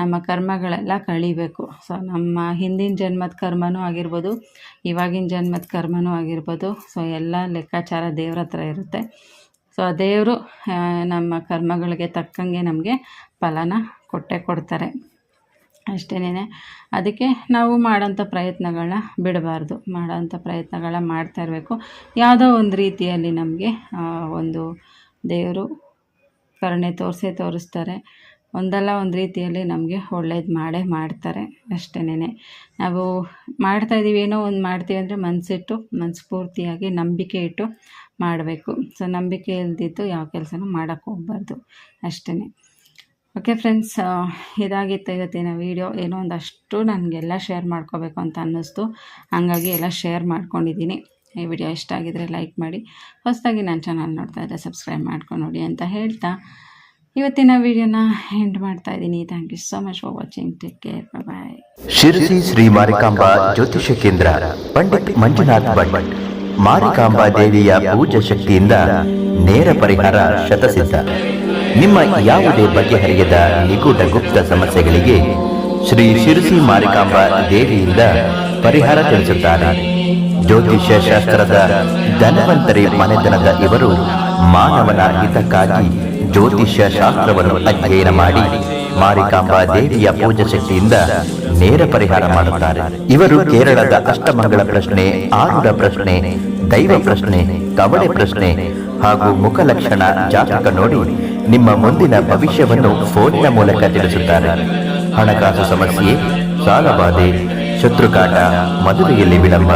ನಮ್ಮ ಕರ್ಮಗಳೆಲ್ಲ ಕಳಿಬೇಕು. ಸೊ ನಮ್ಮ ಹಿಂದಿನ ಜನ್ಮದ ಕರ್ಮನೂ ಆಗಿರ್ಬೋದು, ಇವಾಗಿನ ಜನ್ಮದ ಕರ್ಮನೂ ಆಗಿರ್ಬೋದು. ಸೊ ಎಲ್ಲ ಲೆಕ್ಕಾಚಾರ ದೇವ್ರ ಹತ್ರ ಇರುತ್ತೆ. ಸೊ ಆ ದೇವರು ನಮ್ಮ ಕರ್ಮಗಳಿಗೆ ತಕ್ಕಂಗೆ ನಮಗೆ ಫಲನ ಕೊಟ್ಟೇ ಕೊಡ್ತಾರೆ. ಅಷ್ಟೇನೆ ಅದಕ್ಕೆ ನಾವು ಮಾಡೋಂಥ ಪ್ರಯತ್ನಗಳನ್ನ ಬಿಡಬಾರ್ದು. ಮಾಡೋಂಥ ಪ್ರಯತ್ನಗಳನ್ನ ಮಾಡ್ತಾ ಇರಬೇಕು. ಯಾವುದೋ ಒಂದು ರೀತಿಯಲ್ಲಿ ನಮಗೆ ಒಂದು ದೇವರು ಕರುಣೆ ತೋರಿಸೇ ತೋರಿಸ್ತಾರೆ. ಒಂದಲ್ಲ ಒಂದು ರೀತಿಯಲ್ಲಿ ನಮಗೆ ಒಳ್ಳೇದು ಮಾಡೇ ಮಾಡ್ತಾರೆ ಅಷ್ಟೇನೆ ನಾವು ಮಾಡ್ತಾ ಇದ್ದೀವಿ ಏನೋ ಒಂದು ಮಾಡ್ತೀವಿ ಅಂದರೆ ಮನಸ್ಸಿಟ್ಟು ಮನಸ್ಫೂರ್ತಿಯಾಗಿ ನಂಬಿಕೆ ಇಟ್ಟು ಮಾಡಬೇಕು. ಸೊ, ನಂಬಿಕೆ ಇಲ್ದಿದ್ದು ಯಾವ ಕೆಲಸನೂ ಮಾಡೋಕ್ಕೆ ಹೋಗ್ಬಾರ್ದು ಅಷ್ಟೇ ಓಕೆ ಫ್ರೆಂಡ್ಸ್ ಇದಾಗಿತ್ತು ಇವತ್ತಿನ ವೀಡಿಯೋ. ಏನೋ ಒಂದಷ್ಟು ನನಗೆಲ್ಲ ಶೇರ್ ಮಾಡ್ಕೋಬೇಕು ಅಂತ ಅನ್ನಿಸ್ತು. ಹಾಗಾಗಿ ಎಲ್ಲ ಶೇರ್ ಮಾಡ್ಕೊಂಡಿದ್ದೀನಿ. ಈ ವಿಡಿಯೋ ಇಷ್ಟ ಆಗಿದರೆ ಲೈಕ್ ಮಾಡಿ. ಹೊಸದಾಗಿ ನನ್ನ ಚಾನಲ್ ನೋಡ್ತಾ ಇದ್ದರೆ ಸಬ್ಸ್ಕ್ರೈಬ್ ಮಾಡ್ಕೊಂಡು ನೋಡಿ ಅಂತ ಹೇಳ್ತಾ ಇವತ್ತಿನ ವಿಡಿಯೋನ ಎಂಡ್ ಮಾಡ್ತಾ ಇದ್ದೀನಿ. Thank you so much for watching take care bye Sirsi Shri Marikamba Jyotisha Kendra, Pandit Manjunath Bhat, Marikamba ದೇವಿಯ ಪೂಜಾ ಶಕ್ತಿಯಿಂದ ನೇರ ಪರಿಹಾರ ಶತಸಿದ್ಧ. ನಿಮ್ಮ ಯಾವುದೇ ಬಗೆಹರಿಯದ ನಿಗೂಢ ಗುಪ್ತ ಸಮಸ್ಯೆಗಳಿಗೆ ಶ್ರೀ ಶಿರಸಿ ಮಾರಿಕಾಂಬಾ ದೇವಿಯಿಂದ ಪರಿಹಾರ ತಿಳಿಸುತ್ತಾರೆ. ಜ್ಯೋತಿಷ್ಯ ಶಾಸ್ತ್ರದ ಧನವಂತರಿ ಮನೆತನದ ಇವರು ಮಾನವನ ಹಿತಕ್ಕಾಗಿ ಜ್ಯೋತಿಷ್ಯ ಶಾಸ್ತ್ರವನ್ನು ಅಧ್ಯಯನ ಮಾಡಿ ಮಾರಿಕಾಂಬಾ ದೇವಿಯ ಪೂಜಾ ಶಕ್ತಿಯಿಂದ ನೇರ ಪರಿಹಾರ ಮಾಡುತ್ತಾರೆ. ಇವರು ಕೇರಳದ ಅಷ್ಟಮಂಗಳ ಪ್ರಶ್ನೆ ಆರುಡ ಪ್ರಶ್ನೆ, ದೈವ ಪ್ರಶ್ನೆ, ಕವಳೆ ಪ್ರಶ್ನೆ ಹಾಗೂ ಮುಖಲಕ್ಷಣ ಜಾತಕ ನೋಡಿ ನಿಮ್ಮ ಮುಂದಿನ ಭವಿಷ್ಯವನ್ನು ಫೋನಿನ ಮೂಲಕ ತಿಳಿಸುತ್ತಾರೆ. ಹಣಕಾಸು ಸಮಸ್ಯೆ ಸಾಲಬಾಧೆ ಶತ್ರುಕಾಟ ಮದುವೆಯಲ್ಲಿ ವಿಳಂಬ,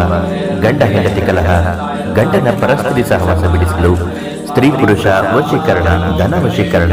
ಗಂಡ ಹೆಂಡತಿ ಕಲಹ, ಗಂಡನ ಪರಸ್ಪರಿ ಸಹವಾಸ ಬಿಡಿಸಲು, ಸ್ತ್ರೀ ಪುರುಷ ವಶೀಕರಣ, ಧನ ವಶೀಕರಣ